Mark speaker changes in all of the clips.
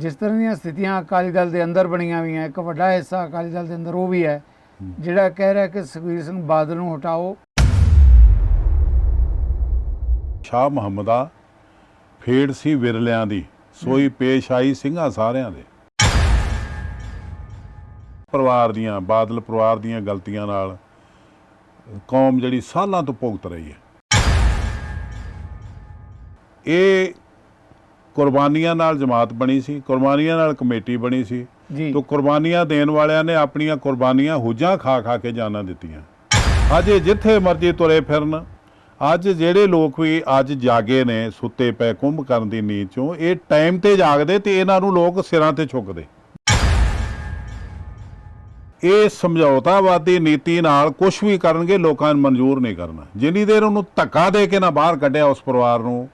Speaker 1: ਜਿਸ ਤਰ੍ਹਾਂ ਦੀਆਂ ਸਥਿਤੀਆਂ ਅਕਾਲੀ ਦਲ ਦੇ ਅੰਦਰ ਬਣੀਆਂ ਹੋਈਆਂ ਇੱਕ ਵੱਡਾ ਹਿੱਸਾ ਅਕਾਲੀ ਦਲ ਦੇ ਅੰਦਰ ਉਹ ਵੀ ਹੈ ਜਿਹੜਾ ਕਹਿ ਰਿਹਾ ਕਿ ਸੁਖਬੀਰ ਸਿੰਘ ਬਾਦਲ ਨੂੰ ਹਟਾਓ।
Speaker 2: ਸ਼ਾਹ ਮੁਹੰਮਦਾ ਫੇੜ ਸੀ ਵਿਰਲਿਆਂ ਦੀ ਸੋਈ ਪੇਸ਼ ਆਈ ਸਿੰਘਾਂ ਸਾਰਿਆਂ ਦੇ। ਪਰਿਵਾਰ ਦੀਆਂ ਬਾਦਲ ਪਰਿਵਾਰ ਦੀਆਂ ਗਲਤੀਆਂ ਨਾਲ ਕੌਮ ਜਿਹੜੀ ਸਾਲਾਂ ਤੋਂ ਭੁਗਤ ਰਹੀ ਹੈ। ਇਹ ਕੁਰਬਾਨੀਆਂ ਨਾਲ ਜਮਾਤ ਬਣੀ ਸੀ ਕੁਰਬਾਨੀਆਂ ਨਾਲ ਕਮੇਟੀ ਬਣੀ ਸੀ। ਤੋ ਕੁਰਬਾਨੀਆਂ ਦੇਣ ਵਾਲਿਆਂ ਨੇ ਆਪਣੀਆਂ ਕੁਰਬਾਨੀਆਂ ਹੁਜਾਂ ਖਾ ਖਾ ਕੇ ਜਾਨਾਂ ਦਿੱਤੀਆਂ। ਅੱਜ ਇਹ ਜਿੱਥੇ ਮਰਜ਼ੀ ਤੁਰੇ ਫਿਰਨ ਅੱਜ ਜਿਹੜੇ ਲੋਕ ਵੀ ਅੱਜ ਜਾਗੇ ਨੇ ਸੁੱਤੇ ਪਏ ਕੁੰਭ ਕਰਨ ਦੀ ਨੀਂਦ ਚੋਂ ਇਹ ਟਾਈਮ ਤੇ ਜਾਗਦੇ ਤੇ ਇਹਨਾਂ ਨੂੰ ਲੋਕ ਸਿਰਾਂ ਤੇ ਚੁੱਕਦੇ ਇਹ ਸਮਝੌਤਾਵਾਦੀ ਨੀਤੀ ਨਾਲ ਕੁਝ ਵੀ ਕਰਨਗੇ ਲੋਕਾਂ ਨੂੰ ਮਨਜ਼ੂਰ ਨਹੀਂ ਕਰਨਾ। ਜਿੰਨੀ ਦੇਰ ਉਹਨੂੰ ਧੱਕਾ ਦੇ ਕੇ ਨਾ ਬਾਹਰ ਕੱਢਿਆ ਉਸ ਪਰਿਵਾਰ ਨੂੰ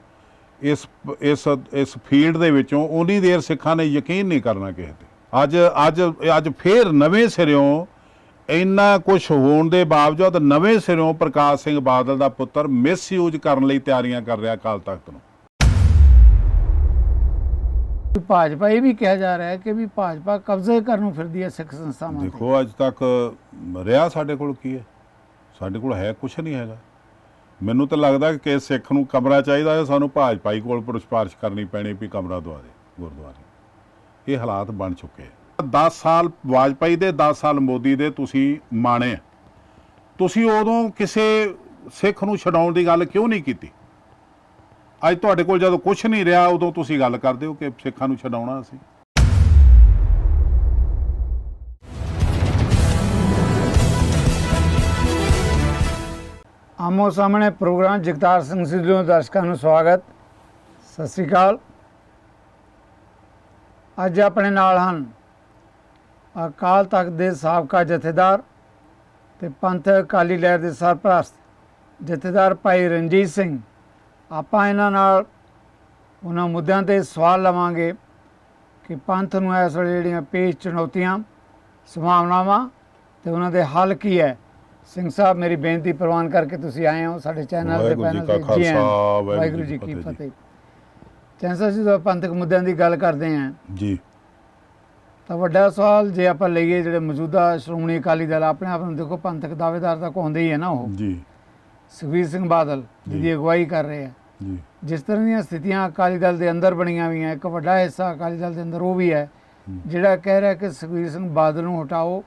Speaker 2: ਇਸ ਇਸ ਇਸ ਫੀਲਡ ਦੇ ਵਿੱਚੋਂ ਉਨੀ ਦੇਰ ਸਿੱਖਾਂ ਨੇ ਯਕੀਨ ਨਹੀਂ ਕਰਨਾ ਕਿਸੇ ਤੇ। ਅੱਜ ਅੱਜ ਅੱਜ ਫੇਰ ਨਵੇਂ ਸਿਰਿਓਂ ਇੰਨਾ ਕੁਝ ਹੋਣ ਦੇ ਬਾਵਜੂਦ ਨਵੇਂ ਸਿਰਿਓਂ ਪ੍ਰਕਾਸ਼ ਸਿੰਘ ਬਾਦਲ ਦਾ ਪੁੱਤਰ ਮਿਸਯੂਜ਼ ਕਰਨ ਲਈ ਤਿਆਰੀਆਂ ਕਰ ਰਿਹਾ ਅਕਾਲ ਤਖਤ ਨੂੰ।
Speaker 1: ਭਾਜਪਾ ਇਹ ਵੀ ਕਿਹਾ ਜਾ ਰਿਹਾ ਹੈ ਕਿ ਵੀ ਭਾਜਪਾ ਕਬਜ਼ੇ ਕਰਨ ਨੂੰ ਫਿਰਦੀ ਹੈ ਸਿੱਖ ਸੰਸਥਾਵਾਂ ਤੇ।
Speaker 2: ਦੇਖੋ ਅੱਜ ਤੱਕ ਰਿਹਾ ਸਾਡੇ ਕੋਲ ਕੀ ਹੈ? ਸਾਡੇ ਕੋਲ ਹੈ ਕੁਝ ਨਹੀਂ ਹੈਗਾ। ਮੈਨੂੰ ਤਾਂ ਲੱਗਦਾ ਕਿ ਸਿੱਖ ਨੂੰ ਕਮਰਾ ਚਾਹੀਦਾ ਹੈ, ਸਾਨੂੰ ਭਾਜਪਾਈ ਕੋਲ ਪੁਰਸਪਾਰਸ਼ ਕਰਨੀ ਪੈਣੀ ਵੀ ਕਮਰਾ ਦਵਾ ਦੇ, ਗੁਰਦੁਆਰੇ। ਇਹ ਹਾਲਾਤ ਬਣ ਚੁੱਕੇ ਆ। 10 ਸਾਲ ਵਾਜਪਾਈ ਦੇ 10 ਸਾਲ ਮੋਦੀ ਦੇ ਤੁਸੀਂ ਮਾਣੇ ਤੁਸੀਂ ਉਦੋਂ ਕਿਸੇ ਸਿੱਖ ਨੂੰ ਛਡਾਉਣ ਦੀ ਗੱਲ ਕਿਉਂ ਨਹੀਂ ਕੀਤੀ? ਅੱਜ ਤੁਹਾਡੇ ਕੋਲ ਜਦੋਂ ਕੁਝ ਨਹੀਂ ਰਿਹਾ, ਉਦੋਂ ਤੁਸੀਂ ਗੱਲ ਕਰਦੇ ਹੋ ਕਿ ਸਿੱਖਾਂ ਨੂੰ ਛਡਾਉਣਾ ਅਸੀਂ
Speaker 1: ਆਮੋ ਸਾਹਮਣੇ ਪ੍ਰੋਗਰਾਮ ਜਗਤਾਰ ਸਿੰਘ ਸਿੱਧੂ ਦੇ ਦਰਸ਼ਕਾਂ ਨੂੰ ਸਵਾਗਤ। ਸਤਿ ਸ੍ਰੀ ਅਕਾਲ। ਅੱਜ ਆਪਣੇ ਨਾਲ ਹਨ ਅਕਾਲ ਤਖਤ ਦੇ ਸਾਬਕਾ ਜਥੇਦਾਰ ਤੇ ਪੰਥ ਅਕਾਲੀ ਲਹਿਰ ਦੇ ਸਰਪ੍ਰਸਤ ਜਥੇਦਾਰ ਭਾਈ ਰਣਜੀਤ ਸਿੰਘ। ਆਪਾਂ ਇਹਨਾਂ ਨਾਲ ਉਹਨਾਂ ਮੁੱਦਿਆਂ ਤੇ ਸਵਾਲ ਲਵਾਂਗੇ ਕਿ ਪੰਥ ਨੂੰ ਇਸ ਵੇਲੇ ਜਿਹੜੀਆਂ ਪੇਸ਼ ਚੁਣੌਤੀਆਂ, ਸੰਭਾਵਨਾਵਾਂ ਤੇ ਉਹਨਾਂ ਦੇ ਹੱਲ ਕੀ ਹੈ। ਸਿੰਘ ਸਾਹਿਬ ਮੇਰੀ ਬੇਨਤੀ ਪ੍ਰਵਾਨ ਕਰਕੇ ਤੁਸੀਂ ਆਏ ਹੋ ਸਾਡੇ ਚੈਨਲ
Speaker 2: ਜੀ
Speaker 1: ਪੈਨਲ ਤੇ ਜੀ ਆਇਆਂ। ਵਾਹਿਗੁਰੂ ਜੀ ਕੀ ਫਤਿਹ ਚੈਨਲ ਸਾਹਿਬ ਜਦੋਂ ਪੰਥਕ ਮੁੱਦਿਆਂ ਦੀ ਗੱਲ ਕਰਦੇ ਹਾਂ
Speaker 2: ਜੀ।
Speaker 1: ਤਾਂ ਵੱਡਾ ਸਵਾਲ ਜੇ ਆਪਾਂ ਲਈਏ ਜਿਹੜੇ ਮੌਜੂਦਾ ਸ਼੍ਰੋਮਣੀ ਅਕਾਲੀ ਦਲ ਆਪਣੇ ਆਪ ਨੂੰ ਦੇਖੋ ਪੰਥਕ ਦਾਅਵੇਦਾਰ ਤਾਂ ਕਹਾਉਂਦੇ ਹੀ ਹੈ ਨਾ ਉਹ।
Speaker 2: ਜੀ।
Speaker 1: ਸੁਖਬੀਰ ਸਿੰਘ ਬਾਦਲ ਜਿਹਦੀ ਅਗਵਾਈ ਕਰ ਰਹੇ ਆ।
Speaker 2: ਜੀ।
Speaker 1: ਜਿਸ ਤਰ੍ਹਾਂ ਦੀਆਂ ਸਥਿਤੀਆਂ ਅਕਾਲੀ ਦਲ ਦੇ ਅੰਦਰ ਬਣੀਆਂ ਹੋਈਆਂ ਇੱਕ ਵੱਡਾ ਹਿੱਸਾ ਅਕਾਲੀ ਦਲ ਦੇ ਅੰਦਰ ਉਹ ਵੀ ਹੈ। ਜਿਹੜਾ ਕਹਿ ਰਿਹਾ ਕਿ ਸੁਖਬੀਰ ਸਿੰਘ ਬਾਦਲ ਨੂੰ ਹਟਾਓ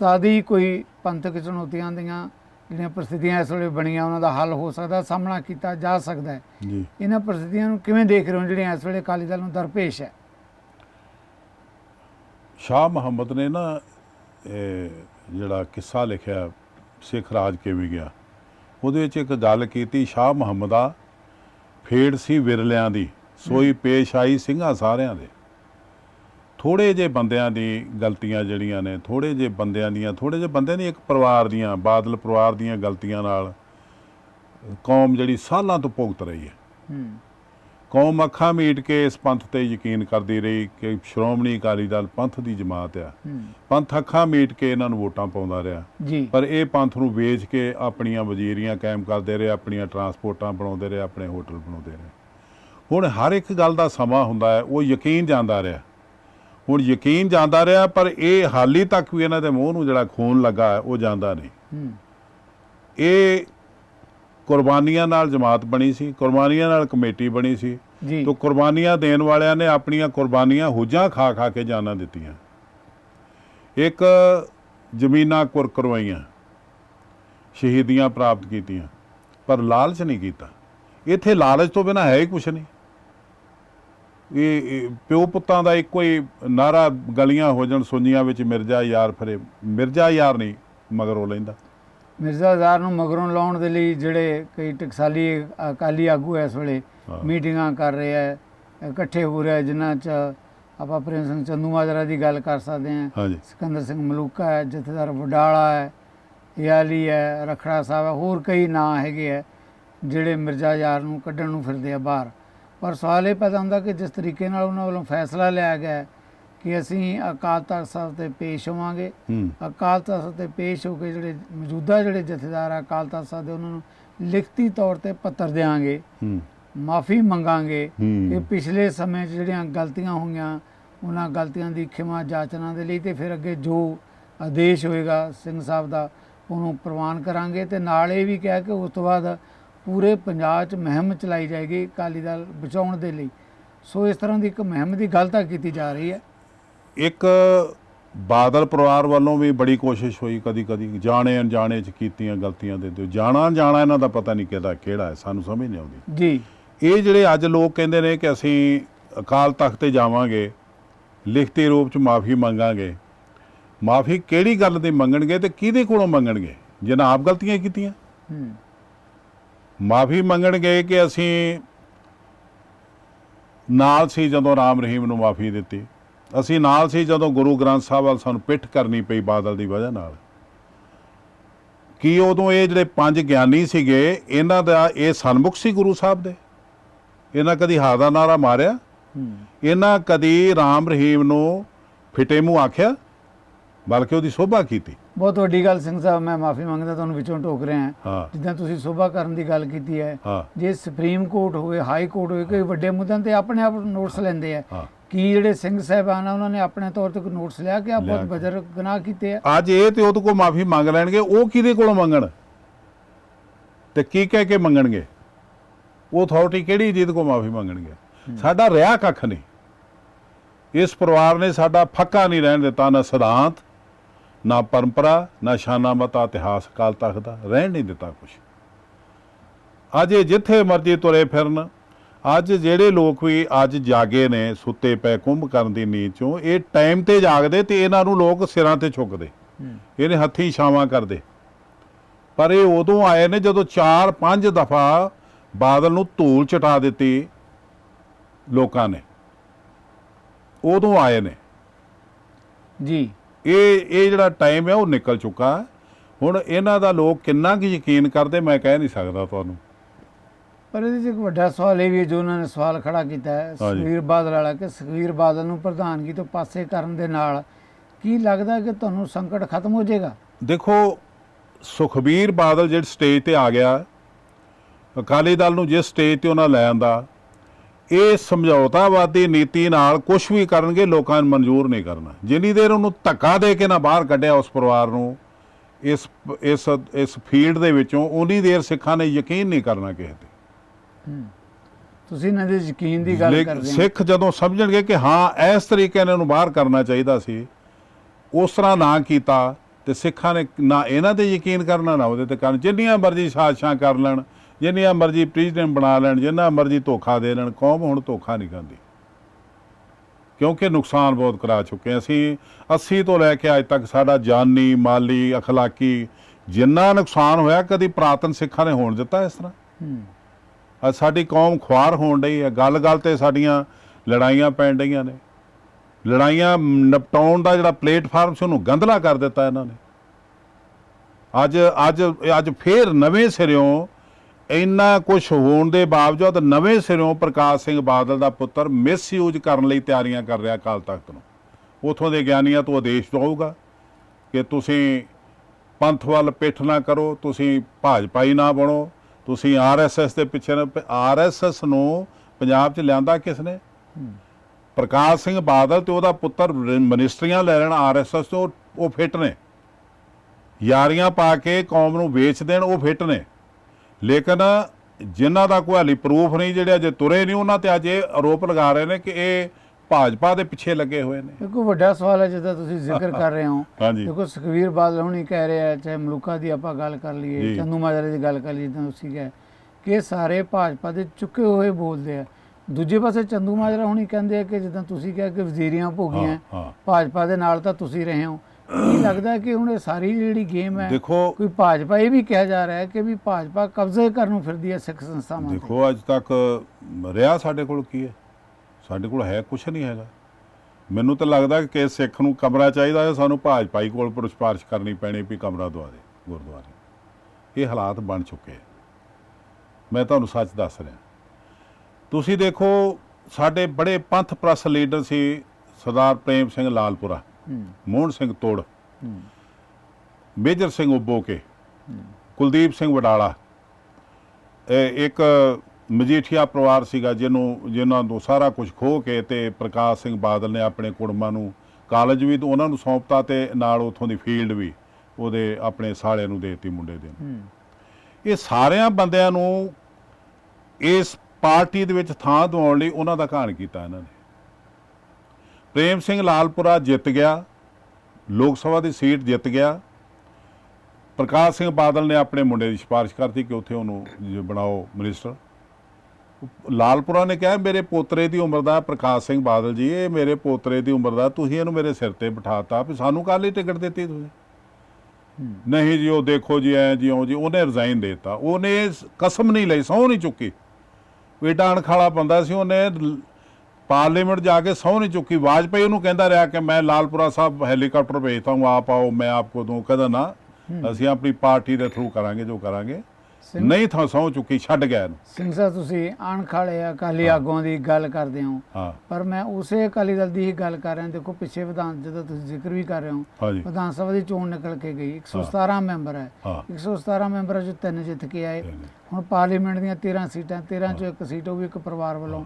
Speaker 1: ਤਦ ਹੀ ਕੋਈ ਪੰਥਕ ਚੁਣੌਤੀਆਂ ਦੀਆਂ ਜਿਹੜੀਆਂ ਪ੍ਰਸਥਿਤੀਆਂ ਇਸ ਵੇਲੇ ਬਣੀਆਂ ਉਹਨਾਂ ਦਾ ਹੱਲ ਹੋ ਸਕਦਾ ਸਾਹਮਣਾ ਕੀਤਾ ਜਾ ਸਕਦਾ ਹੈ।
Speaker 2: ਜੀ।
Speaker 1: ਇਹਨਾਂ ਪ੍ਰਸਥਿਤੀਆਂ ਨੂੰ ਕਿਵੇਂ ਦੇਖ ਰਹੇ ਹੋ ਜਿਹੜੀਆਂ ਇਸ ਵੇਲੇ ਅਕਾਲੀ ਦਲ ਨੂੰ ਦਰਪੇਸ਼ ਹੈ?
Speaker 2: ਸ਼ਾਹ ਮੁਹੰਮਦ ਨੇ ਨਾ ਜਿਹੜਾ ਕਿੱਸਾ ਲਿਖਿਆ ਸਿੱਖ ਰਾਜ ਕਿਵੇਂ ਗਿਆ ਉਹਦੇ ਵਿੱਚ ਇੱਕ ਗੱਲ ਕੀਤੀ ਸ਼ਾਹ ਮੁਹੰਮਦਾ ਫੇੜ ਸੀ ਵਿਰਲਿਆਂ ਦੀ ਸੋਈ ਪੇਸ਼ ਆਈ ਸਿੰਘਾਂ ਸਾਰਿਆਂ ਦੇ। ਥੋੜੇ ਜੇ ਬੰਦਿਆਂ ਦੀ ਗਲਤੀਆਂ ਜਿਹੜੀਆਂ ਨੇ ਥੋੜੇ ਜੇ ਬੰਦਿਆਂ ਦੀਆਂ ਥੋੜੇ ਜੇ ਬੰਦਿਆਂ ਦੀ ਇੱਕ ਪਰਿਵਾਰ ਦੀਆਂ ਬਾਦਲ ਪਰਿਵਾਰ ਦੀਆਂ ਗਲਤੀਆਂ ਨਾਲ ਕੌਮ ਜਿਹੜੀ ਸਾਲਾਂ ਤੋਂ ਭੁਗਤ ਰਹੀ ਹੈ।
Speaker 1: ਹੂੰ।
Speaker 2: ਕੌਮ ਅੱਖਾਂ ਮੀਟ ਕੇ ਇਸ ਪੰਥ ਤੇ ਯਕੀਨ ਕਰਦੀ ਰਹੀ ਕਿ ਸ਼੍ਰੋਮਣੀ ਅਕਾਲੀ ਦਲ ਪੰਥ ਦੀ ਜਮਾਤ ਆ। ਪੰਥ ਅੱਖਾਂ ਮੀਟ ਕੇ ਇਹਨਾਂ ਨੂੰ ਵੋਟਾਂ ਪਾਉਂਦਾ ਰਿਹਾ। ਪਰ ਇਹ ਪੰਥ ਨੂੰ ਵੇਚ ਕੇ ਆਪਣੀਆਂ ਵਜ਼ੀਰੀਆਂ ਕਾਇਮ ਕਰਦੇ ਰਹੇ ਆਪਣੀਆਂ ਟਰਾਂਸਪੋਰਟਾਂ ਬਣਾਉਂਦੇ ਰਹੇ ਆਪਣੇ ਹੋਟਲ ਬਣਾਉਂਦੇ ਰਹੇ। ਹੁਣ ਹਰ ਇੱਕ ਗੱਲ ਦਾ ਸਮਾਂ ਹੁੰਦਾ ਹੈ ਉਹ ਯਕੀਨ ਜਾਂਦਾ ਰਿਹਾ। ਹੁਣ ਯਕੀਨ ਜਾਂਦਾ ਰਿਹਾ ਪਰ ਇਹ ਹਾਲੀ ਤੱਕ ਵੀ ਇਹਨਾਂ ਦੇ ਮੂੰਹ ਨੂੰ ਜਿਹੜਾ ਖੂਨ ਲੱਗਾ ਉਹ ਜਾਂਦਾ ਨਹੀਂ। ਇਹ ਕੁਰਬਾਨੀਆਂ ਨਾਲ ਜਮਾਤ ਬਣੀ ਸੀ ਕੁਰਬਾਨੀਆਂ ਨਾਲ ਕਮੇਟੀ ਬਣੀ ਸੀ। ਤੋ ਕੁਰਬਾਨੀਆਂ ਦੇਣ ਵਾਲਿਆਂ ਨੇ ਆਪਣੀਆਂ ਕੁਰਬਾਨੀਆਂ ਹੁਜਾਂ ਖਾ ਖਾ ਕੇ ਜਾਨਾਂ ਦਿੱਤੀਆਂ। ਇੱਕ ਜ਼ਮੀਨਾਂ ਕੁਰ ਕਰਵਾਈਆਂ ਸ਼ਹੀਦੀਆਂ ਪ੍ਰਾਪਤ ਕੀਤੀਆਂ ਪਰ ਲਾਲਚ ਨਹੀਂ ਕੀਤਾ। ਇੱਥੇ ਲਾਲਚ ਤੋਂ ਬਿਨਾ ਹੈ ਹੀ ਕੁਛ ਨਹੀਂ। ਇਹ ਪਿਓ ਪੁੱਤਾਂ ਦਾ ਇੱਕੋ ਹੀ ਨਾਰਾ ਗਲੀਆਂ ਹੋ ਜਾਣ ਸੁੰਜੀਆਂ ਵਿੱਚ ਮਿਰਜ਼ਾ ਯਾਰ ਫਰੇ। ਮਿਰਜ਼ਾ ਯਾਰ ਨਹੀਂ ਮਗਰੋਂ ਲੈਂਦਾ।
Speaker 1: ਮਿਰਜ਼ਾ ਜ਼ਾਰ ਨੂੰ ਮਗਰੋਂ ਲਾਉਣ ਦੇ ਲਈ ਜਿਹੜੇ ਕਈ ਟਕਸਾਲੀ ਅਕਾਲੀ ਆਗੂ ਇਸ ਵੇਲੇ। ਮੀਟਿੰਗਾਂ ਕਰ ਰਹੇ ਹੈ ਇਕੱਠੇ ਹੋ ਰਹੇ ਜਿਨ੍ਹਾਂ ਚ ਆਪਾਂ ਪ੍ਰੇਮ ਸਿੰਘ ਚੰਦੂ ਮਾਜਰਾ ਦੀ ਗੱਲ ਕਰ ਸਕਦੇ ਹਾਂ ਸਿਕੰਦਰ ਸਿੰਘ ਮਲੂਕਾ ਹੈ ਜਥੇਦਾਰ ਵਡਾਲਾ ਹੈ ਯਾਲੀ ਹੈ ਰਖੜਾ ਸਾਹਿਬ ਹੈ ਹੋਰ ਕਈ ਨਾਂ ਹੈਗੇ ਹੈ ਜਿਹੜੇ ਮਿਰਜ਼ਾ ਯਾਰ ਨੂੰ ਕੱਢਣ ਨੂੰ ਫਿਰਦੇ ਆ ਬਾਹਰ। ਪਰ ਸਵਾਲ ਇਹ ਪੈਦਾ ਹੁੰਦਾ ਕਿ ਜਿਸ ਤਰੀਕੇ ਨਾਲ ਉਹਨਾਂ ਵੱਲੋਂ ਫੈਸਲਾ ਲਿਆ ਗਿਆ ਕਿ ਅਸੀਂ ਅਕਾਲ ਤਖਤ ਸਾਹਿਬ ਤੇ ਪੇਸ਼ ਹੋਵਾਂਗੇ। ਅਕਾਲ ਤਖਤ ਤੇ ਪੇਸ਼ ਹੋ ਕੇ ਜਿਹੜੇ ਮੌਜੂਦਾ ਜਿਹੜੇ ਜਥੇਦਾਰ ਆ ਅਕਾਲ ਤਖਤ ਸਾਹਿਬ ਦੇ ਉਹਨਾਂ ਨੂੰ ਲਿਖਤੀ ਤੌਰ ਤੇ ਪੱਤਰ
Speaker 2: ਹੂੰ।
Speaker 1: ਮਾਫੀ ਮੰਗਾਂਗੇ। ਕਿ ਪਿਛਲੇ ਸਮੇਂ 'ਚ ਜਿਹੜੀਆਂ ਗਲਤੀਆਂ ਹੋਈਆਂ ਉਹਨਾਂ ਗਲਤੀਆਂ ਦੀ ਖਿਮਾ ਜਾਚਨਾ ਦੇ ਲਈ ਤੇ ਫਿਰ ਅੱਗੇ ਜੋ ਆਦੇਸ਼ ਹੋਏਗਾ ਸਿੰਘ ਸਾਹਿਬ ਦਾ ਉਹਨੂੰ ਪ੍ਰਵਾਨ ਕਰਾਂਗੇ ਤੇ ਨਾਲ ਇਹ ਵੀ ਕਿਹਾ ਕਿ ਉਸ ਤੋਂ ਬਾਅਦ ਪੂਰੇ ਪੰਜਾਬ 'ਚ ਮੁਹਿੰਮ ਚਲਾਈ ਜਾਏਗੀ ਅਕਾਲੀ ਦਲ ਬਚਾਉਣ ਦੇ ਲਈ। ਸੋ ਇਸ ਤਰ੍ਹਾਂ ਦੀ ਇੱਕ ਮੁਹਿੰਮ ਦੀ ਗੱਲ ਤਾਂ ਕੀਤੀ ਜਾ ਰਹੀ ਹੈ।
Speaker 2: ਇੱਕ ਬਾਦਲ ਪਰਿਵਾਰ ਵੱਲੋਂ ਵੀ ਬੜੀ ਕੋਸ਼ਿਸ਼ ਹੋਈ ਕਦੀ ਕਦੀ ਜਾਣੇ ਅਣਜਾਣੇ ਚ ਕੀਤੀਆਂ ਗਲਤੀਆਂ ਦੇ ਤੇ ਜਾਣਾ ਜਾਣਾ ਇਹਨਾਂ ਦਾ ਪਤਾ ਨਹੀਂ ਕਿਹਦਾ ਕਿਹੜਾ ਹੈ ਸਾਨੂੰ ਸਮਝ ਨਹੀਂ ਆਉਂਦੀ।
Speaker 1: ਜੀ।
Speaker 2: ਇਹ ਜਿਹੜੇ ਅੱਜ ਲੋਕ ਕਹਿੰਦੇ ਨੇ ਕਿ ਅਸੀਂ ਅਕਾਲ ਤਖਤ ਤੇ ਜਾਵਾਂਗੇ ਲਿਖਤੀ ਰੂਪ ਚ ਮਾਫੀ ਮੰਗਾਂਗੇ। ਮਾਫੀ ਕਿਹੜੀ ਗੱਲ ਦੀ ਮੰਗਣਗੇ ਤੇ ਕਿਹਦੇ ਕੋਲੋਂ ਮੰਗਣਗੇ? ਜਿਨ੍ਹਾਂ ਆਪ ਗਲਤੀਆਂ ਕੀਤੀਆਂ।
Speaker 1: ਹੂੰ।
Speaker 2: ਮਾਫੀ ਮੰਗਣ ਗਏ ਕਿ ਅਸੀਂ ਨਾਲ ਸੀ ਜਦੋਂ ਰਾਮ ਰਹੀਮ ਨੂੰ ਮਾਫੀ ਦਿੱਤੀ। ਅਸੀਂ ਨਾਲ ਸੀ ਜਦੋਂ ਗੁਰੂ ਗ੍ਰੰਥ ਸਾਹਿਬ ਵੱਲ ਸਾਨੂੰ ਪਿੱਠ ਕਰਨੀ ਪਈ ਬਾਦਲ ਦੀ ਵਜ੍ਹਾ ਨਾਲ। ਕੀ ਉਦੋਂ ਇਹ ਜਿਹੜੇ ਪੰਜ ਗਿਆਨੀ ਸੀਗੇ, ਇਹਨਾਂ ਦਾ ਇਹ ਸਨਮੁਖ ਸੀ ਗੁਰੂ ਸਾਹਿਬ ਦੇ? ਇਹਨਾਂ ਕਦੀ ਹਾਰ ਦਾ ਨਾਰਾ ਮਾਰਿਆ? ਇਹਨਾਂ ਕਦੀ ਰਾਮ ਰਹੀਮ ਨੂੰ ਫਿੱਟੇ ਮੂੰਹ ਆਖਿਆ? ਬਲਕਿ ਉਹਦੀ ਸੋਭਾ ਕੀਤੀ।
Speaker 1: ਬਹੁਤ ਵੱਡੀ ਗੱਲ ਸਿੰਘ ਸਾਹਿਬ ਮੈਂ ਮਾਫੀ ਮੰਗਦਾ ਤੁਹਾਨੂੰ ਵਿੱਚੋਂ ਟੋਕ ਰਿਹਾ ਹਾਂ। ਜਿੱਦਾਂ ਤੁਸੀਂ ਸੋਭਾ ਕਰਨ ਦੀ ਗੱਲ ਕੀਤੀ ਹੈ ਜੇ ਸੁਪਰੀਮ ਕੋਰਟ ਹੋਵੇ ਹਾਈ ਕੋਰਟ ਹੋਵੇ ਕੋਈ ਵੱਡੇ ਮੁੱਦਿਆਂ ਤੇ ਆਪਣੇ ਆਪ ਨੋਟਿਸ ਲੈਂਦੇ ਆ। ਕੀ ਜਿਹੜੇ ਸਿੰਘ ਸਾਹਿਬਾਨ ਆ ਉਹਨਾਂ ਨੇ ਆਪਣੇ ਤੌਰ ਤੇ ਨੋਟਿਸ ਲਿਆ ਕਿ ਆ ਬਹੁਤ। ਬਜਰ ਗੁਨਾਹ ਕੀਤੇ ਆ?
Speaker 2: ਅੱਜ ਇਹ ਤੇ ਉਹਦੇ ਕੋਲ ਮਾਫੀ ਮੰਗ ਲੈਣਗੇ ਉਹ ਕਿਹਦੇ ਕੋਲੋਂ ਮੰਗਣ? ਤੇ ਕੀ ਕਹਿ ਕੇ ਮੰਗਣਗੇ? ਉਹ ਅਥਾਰਟੀ ਕਿਹੜੀ ਜਿਹਦੇ ਕੋਲ ਮਾਫੀ ਮੰਗਣਗੇ? ਸਾਡਾ ਰਿਆ ਕੱਖ ਨਹੀਂ। ਇਸ ਪਰਿਵਾਰ ਨੇ ਸਾਡਾ ਫੱਕਾ ਨਹੀਂ ਰਹਿਣ ਦਿੱਤਾ ਨਾ ਸਿਧਾਂਤ ਨਾ ਪਰੰਪਰਾ ਨਾ ਸ਼ਾਨਾ ਮਤਾ ਇਤਿਹਾਸ ਕਾਲ ਤੱਕ ਦਾ ਰਹਿਣ ਨਹੀਂ ਦਿੱਤਾ ਕੁਝ ਅੱਜ ਇਹ ਜਿੱਥੇ ਮਰਜ਼ੀ ਤੁਰੇ ਫਿਰਨ ਅੱਜ ਜਿਹੜੇ ਲੋਕ ਵੀ ਅੱਜ ਜਾਗੇ ਨੇ ਸੁੱਤੇ ਪਏ ਕੁੰਭ ਕਰਨ ਦੀ ਨੀਂਦ ਚੋਂ ਇਹ ਟਾਈਮ ਤੇ ਜਾਗਦੇ ਤੇ ਇਹਨਾਂ ਨੂੰ ਲੋਕ ਸਿਰਾਂ ਤੇ ਚੁੱਕਦੇ ਇਹਨੇ ਹੱਥੀਂ ਛਾਵਾਂ ਕਰਦੇ। ਪਰ ਇਹ ਉਦੋਂ ਆਏ ਨੇ ਜਦੋਂ 4-5 ਦਫਾ ਬਾਦਲ ਨੂੰ ਧੂਲ ਚਟਾ ਦਿੱਤੀ ਲੋਕਾਂ ਨੇ। ਉਦੋਂ ਆਏ ਨੇ।
Speaker 1: ਜੀ।
Speaker 2: ਇਹ ਇਹ ਜਿਹੜਾ ਟਾਈਮ ਹੈ ਉਹ ਨਿਕਲ ਚੁੱਕਾ ਹੈ। ਹੁਣ ਇਹਨਾਂ ਦਾ ਲੋਕ ਕਿੰਨਾ ਕੁ ਯਕੀਨ ਕਰਦੇ ਮੈਂ ਕਹਿ ਨਹੀਂ ਸਕਦਾ ਤੁਹਾਨੂੰ
Speaker 1: ਪਰ ਇਹਦੇ 'ਚ ਇੱਕ ਵੱਡਾ ਸਵਾਲ ਇਹ ਵੀ ਹੈ ਜੋ ਉਹਨਾਂ ਨੇ ਸਵਾਲ ਖੜਾ ਕੀਤਾ ਹੈ
Speaker 2: ਹਾਂਜੀ।
Speaker 1: ਸੁਖਵੀਰ ਬਾਦਲ ਵਾਲਾ ਕਿ ਸੁਖਵੀਰ ਬਾਦਲ ਨੂੰ ਪ੍ਰਧਾਨਗੀ ਤੋਂ ਪਾਸੇ ਕਰਨ ਦੇ ਨਾਲ ਕੀ ਲੱਗਦਾ ਕਿ ਤੁਹਾਨੂੰ ਸੰਕਟ ਖਤਮ ਹੋ ਜਾਏਗਾ
Speaker 2: ਦੇਖੋ ਸੁਖਬੀਰ ਬਾਦਲ ਜਿਹੜੇ ਸਟੇਜ ਤੇ ਆ ਗਿਆ ਅਕਾਲੀ ਦਲ ਨੂੰ ਜਿਸ ਸਟੇਜ ਤੇ ਉਹਨਾਂ ਲੈ ਆਂਦਾ ਇਹ ਸਮਝੌਤਾਵਾਦੀ ਨੀਤੀ ਨਾਲ ਕੁਝ ਵੀ ਕਰਨਗੇ ਲੋਕਾਂ ਨੇ ਮਨਜ਼ੂਰ ਨਹੀਂ ਕਰਨਾ। ਜਿੰਨੀ ਦੇਰ ਉਹਨੂੰ ਧੱਕਾ ਦੇ ਕੇ ਨਾ ਬਾਹਰ ਕੱਢਿਆ ਉਸ ਪਰਿਵਾਰ ਨੂੰ ਇਸ ਇਸ ਇਸ ਫੀਲਡ ਦੇ ਵਿੱਚੋਂ ਉਨੀ ਦੇਰ ਸਿੱਖਾਂ ਨੇ ਯਕੀਨ ਨਹੀਂ ਕਰਨਾ ਕਿਸੇ ਤੇ।
Speaker 1: ਤੁਸੀਂ ਇਹਨਾਂ ਦੇ ਯਕੀਨ ਦੀ ਗੱਲ ਕਰਦੇ ਹੋ।
Speaker 2: ਸਿੱਖ ਜਦੋਂ ਸਮਝਣਗੇ ਕਿ ਹਾਂ ਇਸ ਤਰੀਕੇ ਨਾਲ ਇਹਨੂੰ ਬਾਹਰ ਕਰਨਾ ਚਾਹੀਦਾ ਸੀ ਉਸ ਤਰ੍ਹਾਂ ਨਾ ਕੀਤਾ ਤੇ ਸਿੱਖਾਂ ਨੇ ਨਾ ਇਹਨਾਂ ਤੇ ਯਕੀਨ ਕਰਨਾ ਨਾ ਉਹਦੇ ਤੇ ਕਰਨ। ਜਿੰਨੀਆਂ ਮਰਜ਼ੀ ਸਾਜ਼ਿਸ਼ਾਂ ਕਰ ਲੈਣ ਜਿੰਨੀਆਂ ਮਰਜ਼ੀ ਪ੍ਰੈਜ਼ੀਡੈਂਟ ਬਣਾ ਲੈਣ ਜਿੰਨਾ ਮਰਜ਼ੀ ਧੋਖਾ ਦੇ ਲੈਣ ਕੌਮ ਹੁਣ ਧੋਖਾ ਨਹੀਂ ਖਾਂਦੀ। ਕਿਉਂਕਿ ਨੁਕਸਾਨ ਬਹੁਤ ਕਰਾ ਚੁੱਕੇ। ਅਸੀਂ 80 ਤੋਂ ਲੈ ਕੇ ਅੱਜ ਤੱਕ ਸਾਡਾ ਜਾਨੀ ਮਾਲੀ ਅਖਲਾਕੀ ਜਿੰਨਾ ਨੁਕਸਾਨ ਹੋਇਆ ਕਦੀ ਪ੍ਰਾਤਨ ਸਿੱਖਾਂ ਨੇ ਹੋਣ ਦਿੱਤਾ ਇਸ ਤਰ੍ਹਾਂ। ਅੱਜ ਸਾਡੀ ਕੌਮ ਖੁਆਰ ਹੋਣ ਡਈ ਹੈ। ਗੱਲ-ਗੱਲ ਤੇ ਸਾਡੀਆਂ ਲੜਾਈਆਂ ਪੈਣ ਡਈਆਂ ਨੇ। ਲੜਾਈਆਂ ਨਿਪਟਾਉਣ ਦਾ ਜਿਹੜਾ ਪਲੇਟਫਾਰਮ ਸੀ ਉਹਨੂੰ ਗੰਧਲਾ ਕਰ ਦਿੱਤਾ ਇਹਨਾਂ ਨੇ। ਅੱਜ ਅੱਜ ਅੱਜ ਫੇਰ ਨਵੇਂ ਸਿਰਿਓਂ ਇੰਨਾ ਕੁਝ ਹੋਣ ਦੇ ਬਾਵਜੂਦ ਨਵੇਂ ਸਿਰੋਂ ਪ੍ਰਕਾਸ਼ ਸਿੰਘ ਬਾਦਲ ਦਾ ਪੁੱਤਰ ਮਿਸਯੂਜ਼ ਕਰਨ ਲਈ ਤਿਆਰੀਆਂ ਕਰ ਰਿਹਾ ਅਕਾਲ ਤਖਤ ਨੂੰ। ਉਥੋਂ ਦੇ ਗਿਆਨੀਆਂ ਤੋਂ ਆਦੇਸ਼ ਦਊਗਾ ਕਿ ਤੁਸੀਂ ਪੰਥ ਵੱਲ ਪਿੱਠ ਨਾ ਕਰੋ, ਤੁਸੀਂ ਭਾਜਪਾਈ ਨਾ ਬਣੋ, ਤੁਸੀਂ ਆਰਐਸਐਸ ਦੇ ਪਿੱਛੇ ਨਾ ਆਰਐਸਐਸ ਨੂੰ ਪੰਜਾਬ 'ਚ ਲਿਆਂਦਾ ਕਿਸ ਨੇ? ਪ੍ਰਕਾਸ਼ ਸਿੰਘ ਬਾਦਲ ਤੇ ਉਹਦਾ ਪੁੱਤਰ ਰ- ਮਿਨਿਸਟਰੀਆਂ ਲੈ ਲੈਣ, ਆਰਐਸਐਸ ਤੋਂ ਉਹ ਫਿੱਟ ਨੇ। ਯਾਰੀਆਂ ਪਾ ਕੇ ਕੌਮ ਨੂੰ ਵੇਚ ਦੇਣ, ਉਹ ਫਿੱਟ ਨੇ। ਲੇਕਿਨ ਜਿਨ੍ਹਾਂ ਦਾ ਕੋਈ ਹਾਲੀ ਪ੍ਰੂਫ ਨਹੀਂ ਜਿਹੜੇ ਅਜੇ ਤੁਰੇ ਨਹੀਂ ਉਹਨਾਂ ਤੇ ਅੱਜ ਇਹ ਆਰੋਪ ਲਗਾ ਰਹੇ ਨੇ ਕਿ ਇਹ ਭਾਜਪਾ ਦੇ ਪਿੱਛੇ ਲੱਗੇ ਹੋਏ ਨੇ।
Speaker 1: ਕੋਈ ਵੱਡਾ ਸਵਾਲ ਹੈ ਜਿੱਦਾਂ ਤੁਸੀਂ ਜ਼ਿਕਰ ਕਰ ਰਹੇ ਹੋ। ਦੇਖੋ ਸੁਖਵੀਰ ਬਾਦਲ ਹੁਣੀ ਕਹਿ ਰਿਹਾ ਚਾਹੇ ਮਲੂਕਾ ਦੀ ਆਪਾਂ ਗੱਲ ਕਰ ਲਈਏ। ਚੰਦੂ ਮਾਜਰੇ ਦੀ ਗੱਲ ਕਰ ਲਈਏ ਜਿੱਦਾਂ ਤੁਸੀਂ ਕਹੇ ਕਿ ਸਾਰੇ ਭਾਜਪਾ ਦੇ ਚੁੱਕੇ ਹੋਏ ਬੋਲਦੇ ਆ। ਦੂਜੇ ਪਾਸੇ ਚੰਦੂ ਮਾਜਰਾ ਹੁਣੀ ਕਹਿੰਦੇ ਆ ਕਿ ਜਿੱਦਾਂ ਤੁਸੀਂ ਕਿਹਾ ਕਿ ਵਜ਼ੀਰੀਆਂ ਭੋਗੀਆਂ ਭਾਜਪਾ ਦੇ ਨਾਲ ਤਾਂ ਤੁਸੀਂ ਰਹੇ ਹੋ। ਕੀ ਲੱਗਦਾ ਕਿ ਹੁਣ ਇਹ ਸਾਰੀ ਜਿਹੜੀ ਗੇਮ ਹੈ
Speaker 2: ਦੇਖੋ
Speaker 1: ਕੋਈ ਭਾਜਪਾ ਇਹ ਵੀ ਕਿਹਾ ਜਾ ਰਿਹਾ ਹੈ ਕਿ ਵੀ ਭਾਜਪਾ ਕਬਜ਼ੇ ਕਰਨ ਨੂੰ ਫਿਰਦੀ ਹੈ ਸਿੱਖ ਸੰਸਥਾਵਾਂ
Speaker 2: ਦੇਖੋ ਅੱਜ ਤੱਕ ਰਿਹਾ ਸਾਡੇ ਕੋਲ ਕੀ ਹੈ? ਸਾਡੇ ਕੋਲ ਹੈ ਕੁਝ ਨਹੀਂ ਹੈਗਾ। ਮੈਨੂੰ ਤਾਂ ਲੱਗਦਾ ਕਿ ਸਿੱਖ ਨੂੰ ਕਮਰਾ ਚਾਹੀਦਾ ਹੈ ਸਾਨੂੰ ਭਾਜਪਾਈ ਕੋਲ ਪੁਰਸਪਾਰਸ਼ ਕਰਨੀ ਪੈਣੀ ਵੀ ਕਮਰਾ ਦਵਾ ਦੇ ਗੁਰਦੁਆਰੇ। ਇਹ ਹਾਲਾਤ ਬਣ ਚੁੱਕੇ ਆ ਮੈਂ ਤੁਹਾਨੂੰ ਸੱਚ ਦੱਸ ਰਿਹਾ। ਤੁਸੀਂ ਦੇਖੋ ਸਾਡੇ ਬੜੇ ਪੰਥ ਪ੍ਰਸ ਲੀਡਰ ਸੀ ਸਰਦਾਰ ਪ੍ਰੇਮ ਸਿੰਘ ਲਾਲਪੁਰਾ।
Speaker 1: ਹੂੰ,
Speaker 2: ਮੋਹਨ ਸਿੰਘ ਤੋੜ
Speaker 1: ਹੂੰ,
Speaker 2: ਮੇਜਰ ਸਿੰਘ ਉਬੋਕੇ ਕੁਲਦੀਪ ਸਿੰਘ ਵਡਾਲਾ। ਇੱਕ ਮਜੀਠੀਆ ਪਰਿਵਾਰ ਸੀਗਾ ਜਿਹਨੂੰ ਜਿਨ੍ਹਾਂ ਤੋਂ ਸਾਰਾ ਕੁਝ ਖੋਹ ਕੇ ਤੇ ਪ੍ਰਕਾਸ਼ ਸਿੰਘ ਬਾਦਲ ਨੇ ਆਪਣੇ ਕੁੜਮਾਂ ਨੂੰ ਕਾਲਜ ਵੀ ਉਹਨਾਂ ਨੂੰ ਸੌਂਪਤਾ ਤੇ ਨਾਲ ਉਥੋਂ ਦੀ ਫੀਲਡ ਵੀ ਉਹਦੇ ਆਪਣੇ ਸਾਲੇ ਨੂੰ ਦੇਤੀ ਮੁੰਡੇ ਦੇ ਇਹ ਸਾਰਿਆਂ ਬੰਦਿਆਂ ਨੂੰ ਇਸ ਪਾਰਟੀ ਦੇ ਵਿੱਚ ਥਾਂ ਦਿਵਾਉਣ ਲਈ ਉਹਨਾਂ ਦਾ ਘਾਣ ਕੀਤਾ ਇਹਨਾਂ ਨੇ। ਪ੍ਰੇਮ ਸਿੰਘ ਲਾਲਪੁਰਾ ਜਿੱਤ ਗਿਆ ਲੋਕ ਸਭਾ ਦੀ ਸੀਟ ਜਿੱਤ ਗਿਆ। ਪ੍ਰਕਾਸ਼ ਸਿੰਘ ਬਾਦਲ ਨੇ ਆਪਣੇ ਮੁੰਡੇ ਦੀ ਸਿਫਾਰਿਸ਼ ਕਰਤੀ ਕਿ ਉੱਥੇ ਉਹਨੂੰ ਬਣਾਓ ਮਿਨਿਸਟਰ। ਲਾਲਪੁਰਾ ਨੇ ਕਿਹਾ ਮੇਰੇ ਪੋਤਰੇ ਦੀ ਉਮਰ ਦਾ ਪ੍ਰਕਾਸ਼ ਸਿੰਘ ਬਾਦਲ ਜੀ ਇਹ ਮੇਰੇ ਪੋਤਰੇ ਦੀ ਉਮਰ ਦਾ ਤੁਸੀਂ ਇਹਨੂੰ ਮੇਰੇ ਸਿਰ ਤੇ ਬਿਠਾਤਾ ਵੀ ਸਾਨੂੰ ਕੱਲ ਹੀ ਟਿਕਟ ਦਿੱਤੀ ਤੁਸੀਂ। ਨਹੀਂ ਜੀ ਉਹ ਦੇਖੋ ਜੀ ਐ ਜੀ ਉਹ ਜੀ ਉਹਨੇ ਰਿਜ਼ਾਈਨ ਦੇਤਾ। ਉਹਨੇ ਸ- ਕਸਮ ਨਹੀਂ ਲਈ ਸਹੁੰ ਨਹੀਂ ਚੁੱਕੀ। ਏਡਾ ਅਣਖਾਲਾ ਬੰਦਾ ਸੀ ਉਹਨੇ ਪਾਰਲੀਮੈਂਟ ਜਾ ਕੇ ਸਹੁੰ ਨਹੀਂ ਚੁੱਕੀ। ਵਾਜਪਾਈ ਉਹਨੂੰ ਕਹਿੰਦਾ ਰਿਹਾ ਕਿ ਮੈਂ ਲਾਲਪੁਰਾ ਸਾਹਿਬ ਹੈਲੀਕਾਪਟਰ ਭੇਜਤਾ ਹੂੰ ਆਪ ਆਓ ਮੈਂ ਆਪਕੋ ਦੂੰ। ਕਹਿੰਦਾ ਨਾ ਅਸੀਂ ਆਪਣੀ ਪਾਰਟੀ ਦੇ ਥਰੂ ਕਰਾਂਗੇ ਜੋ ਕਰਾਂਗੇ। ਨਹੀਂ ਥਾ ਸਹੁੰ ਚੁੱਕੀ ਛੱਡ ਗਿਆ
Speaker 1: ਸਿੰਘ ਸਾਹਿਬ ਤੁਸੀਂ ਅਣਖਾਲੇ ਅਕਾਲੀ ਆਗੂਆਂ ਦੀ ਗੱਲ ਕਰਦੇ ਹੋ। ਪਰ ਮੈਂ ਉਸੇ ਅਕਾਲੀ ਦਲ ਦੀ ਹੀ ਗੱਲ ਕਰ ਰਿਹਾ ਦੇਖੋ ਪਿੱਛੇ ਵਿਧਾਨ ਜਦੋਂ ਤੁਸੀਂ ਜ਼ਿਕਰ ਵੀ ਕਰ ਰਹੇ ਹੋ ਵਿਧਾਨ ਸਭਾ ਦੀ ਚੋਣ ਨਿਕਲ ਕੇ ਗਈ। 117 ਮੈਂਬਰ ਹੈ।
Speaker 2: ਹਾਂ।
Speaker 1: 117 ਮੈਂਬਰਾਂ ਚੋਂ ਤਿੰਨ ਜਿੱਤ ਕੇ ਆਏ। ਹੁਣ ਪਾਰਲੀਮੈਂਟ ਦੀਆਂ 13 ਸੀਟਾਂ 13 ਚੋਂ ਇੱਕ ਸੀਟ ਉਹ ਵੀ ਇੱਕ ਪਰਿਵਾਰ ਵੱਲੋਂ।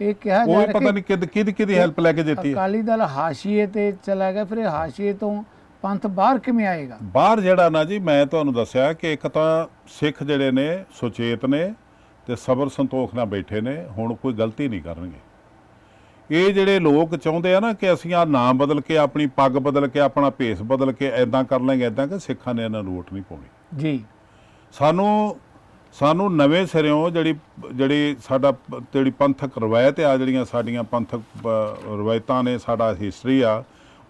Speaker 1: ਇਹ ਕਿਹਾ ਜਾ ਰਿਹਾ
Speaker 2: ਪਤਾ
Speaker 1: ਕਿ
Speaker 2: ਨਹੀਂ ਕਿਦ ਕਿਹਦੀ ਕਿਹਦੀ ਹੈਲਪ ਲੈ ਕੇ ਦਿੱਤੀ
Speaker 1: ਅਕਾਲੀ ਦਲ ਹਾਸ਼ੀਏ ਤੇ ਚਲਾ ਗਿਆ ਫਿਰ ਇਹ ਹਾਸ਼ੀਏ ਤੋਂ ਪੰਥ ਬਾਹਰ ਕਿਵੇਂ ਆਏਗਾ?
Speaker 2: ਬਾਹਰ ਜਿਹੜਾ ਨਾ ਜੀ ਮੈਂ ਤੁਹਾਨੂੰ ਦੱਸਿਆ ਕਿ ਇੱਕ ਤਾਂ ਸਿੱਖ ਜਿਹੜੇ ਨੇ ਸੁਚੇਤ ਨੇ ਤੇ ਸਬਰ ਸੰਤੋਖ ਨਾਲ ਬੈਠੇ ਨੇ ਹੁਣ ਕੋਈ ਗਲਤੀ ਨਹੀਂ ਕਰਨਗੇ। ਇਹ ਜਿਹੜੇ ਲੋਕ ਚਾਹੁੰਦੇ ਆ ਨਾ ਕਿ ਅਸੀਂ ਆ ਨਾਮ ਬਦਲ ਕੇ ਆਪਣੀ ਪੱਗ ਬਦਲ ਕੇ ਆਪਣਾ ਭੇਸ ਬਦਲ ਕੇ ਐਦਾਂ ਕਰ ਲਾਂਗੇ ਐਦਾਂ ਕਿ ਸਿੱਖਾਂ ਨੇ ਇਹਨਾਂ ਨੂੰ ਵੋਟ ਨਹੀਂ ਪਾਉਣੀ।
Speaker 1: ਜੀ।
Speaker 2: ਸਾਨੂੰ ਸਾਨੂੰ ਨਵੇਂ ਸਿਰਿਓਂ ਜਿਹੜੀ ਜਿਹੜੀ ਸਾਡਾ ਪ- ਜਿਹੜੀ ਪੰਥਕ ਰਵਾਇਤ ਆ ਜਿਹੜੀਆਂ ਸਾਡੀਆਂ ਪੰਥਕ ਰਵਾਇਤਾਂ ਨੇ ਸਾਡਾ ਹਿਸਟਰੀ ਆ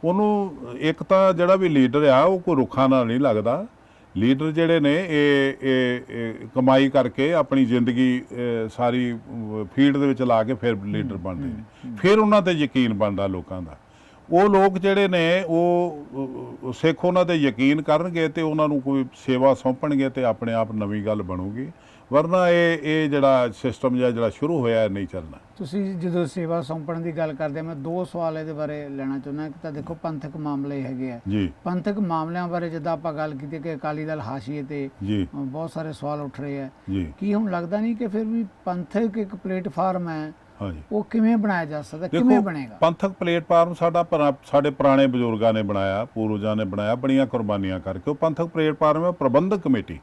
Speaker 2: ਉਹਨੂੰ ਇੱਕ ਤਾਂ ਜਿਹੜਾ ਵੀ ਲੀਡਰ ਆ ਉਹ ਕੋਈ ਰੁੱਖਾਂ ਨਾਲ ਨਹੀਂ ਲੱਗਦਾ। ਲੀਡਰ ਜਿਹੜੇ ਨੇ ਇਹ ਇਹ ਇਹ ਕਮਾਈ ਕਰਕੇ ਆਪਣੀ ਜ਼ਿੰਦਗੀ ਸਾਰੀ ਫੀਲਡ ਦੇ ਵਿੱਚ ਲਾ ਕੇ ਫਿਰ ਲੀਡਰ ਬਣਦੇ ਨੇ। ਫਿਰ ਉਹਨਾਂ ਤੇ ਯਕੀਨ ਬਣਦਾ ਲੋਕਾਂ ਦਾ। ਉਹ ਲੋਕ ਜਿਹੜੇ ਨੇ ਉਹ ਸਿੱਖ ਉਹਨਾਂ ਤੇ ਯਕੀਨ ਕਰਨਗੇ ਤੇ ਉਹਨਾਂ ਨੂੰ ਕੋਈ ਸੇਵਾ ਸੌਂਪਣਗੇ ਤੇ ਆਪਣੇ ਆਪ ਨਵੀਂ ਗੱਲ ਬਣੂਗੀ। ਵਰਨਾ ਇਹ ਇਹ ਜਿਹੜਾ ਸਿਸਟਮ ਜਿਹਾ ਜਿਹੜਾ ਸ਼ੁਰੂ ਹੋਇਆ ਨਹੀਂ ਚੱਲਣਾ।
Speaker 1: ਤੁਸੀਂ ਜਦੋਂ ਸੇਵਾ ਸੌਂਪਣ ਦੀ ਗੱਲ ਕਰਦੇ ਮੈਂ ਦੋ ਸਵਾਲ ਇਹਦੇ ਬਾਰੇ ਲੈਣਾ ਚਾਹੁੰਦਾ ਇੱਕ ਤਾਂ ਦੇਖੋ ਪੰਥਕ ਮਾਮਲੇ ਹੈਗੇ ਆ। ਪੰਥਕ ਮਾਮਲਿਆਂ ਬਾਰੇ ਜਦੋਂ ਆਪਾਂ ਗੱਲ ਕੀਤੀ ਕਿ ਅਕਾਲੀ ਦਲ ਹਾਸ਼ੀਏ ਤੇ ਬਹੁਤ ਸਾਰੇ ਸਵਾਲ ਉੱਠ ਰਹੇ ਆ। ਕੀ ਹੁਣ ਲੱਗਦਾ ਨਹੀਂ ਕਿ ਫਿਰ ਵੀ ਪੰਥਕ ਇੱਕ ਪਲੇਟਫਾਰਮ ਹੈ
Speaker 2: ਹਾਂਜੀ।
Speaker 1: ਉਹ ਕਿਵੇਂ ਬਣਾਇਆ ਜਾ ਸਕਦਾ? ਕਿਵੇਂ ਬਣੇਗਾ?
Speaker 2: ਪੰਥਕ ਪਲੇਟਫਾਰਮ ਸਾਡਾ ਸਾਡੇ ਪੁਰਾਣੇ ਬਜ਼ੁਰਗਾਂ ਨੇ ਬਣਾਇਆ ਪੂਰਵਜਾਂ ਨੇ ਬਣਾਇਆ ਬੜੀਆਂ ਕੁਰਬਾਨੀਆਂ ਕਰਕੇ। ਉਹ ਪੰਥਕ ਪਲੇਟਫਾਰਮ ਹੈ ਪ੍ਰਬੰਧਕ ਕਮੇਟੀ।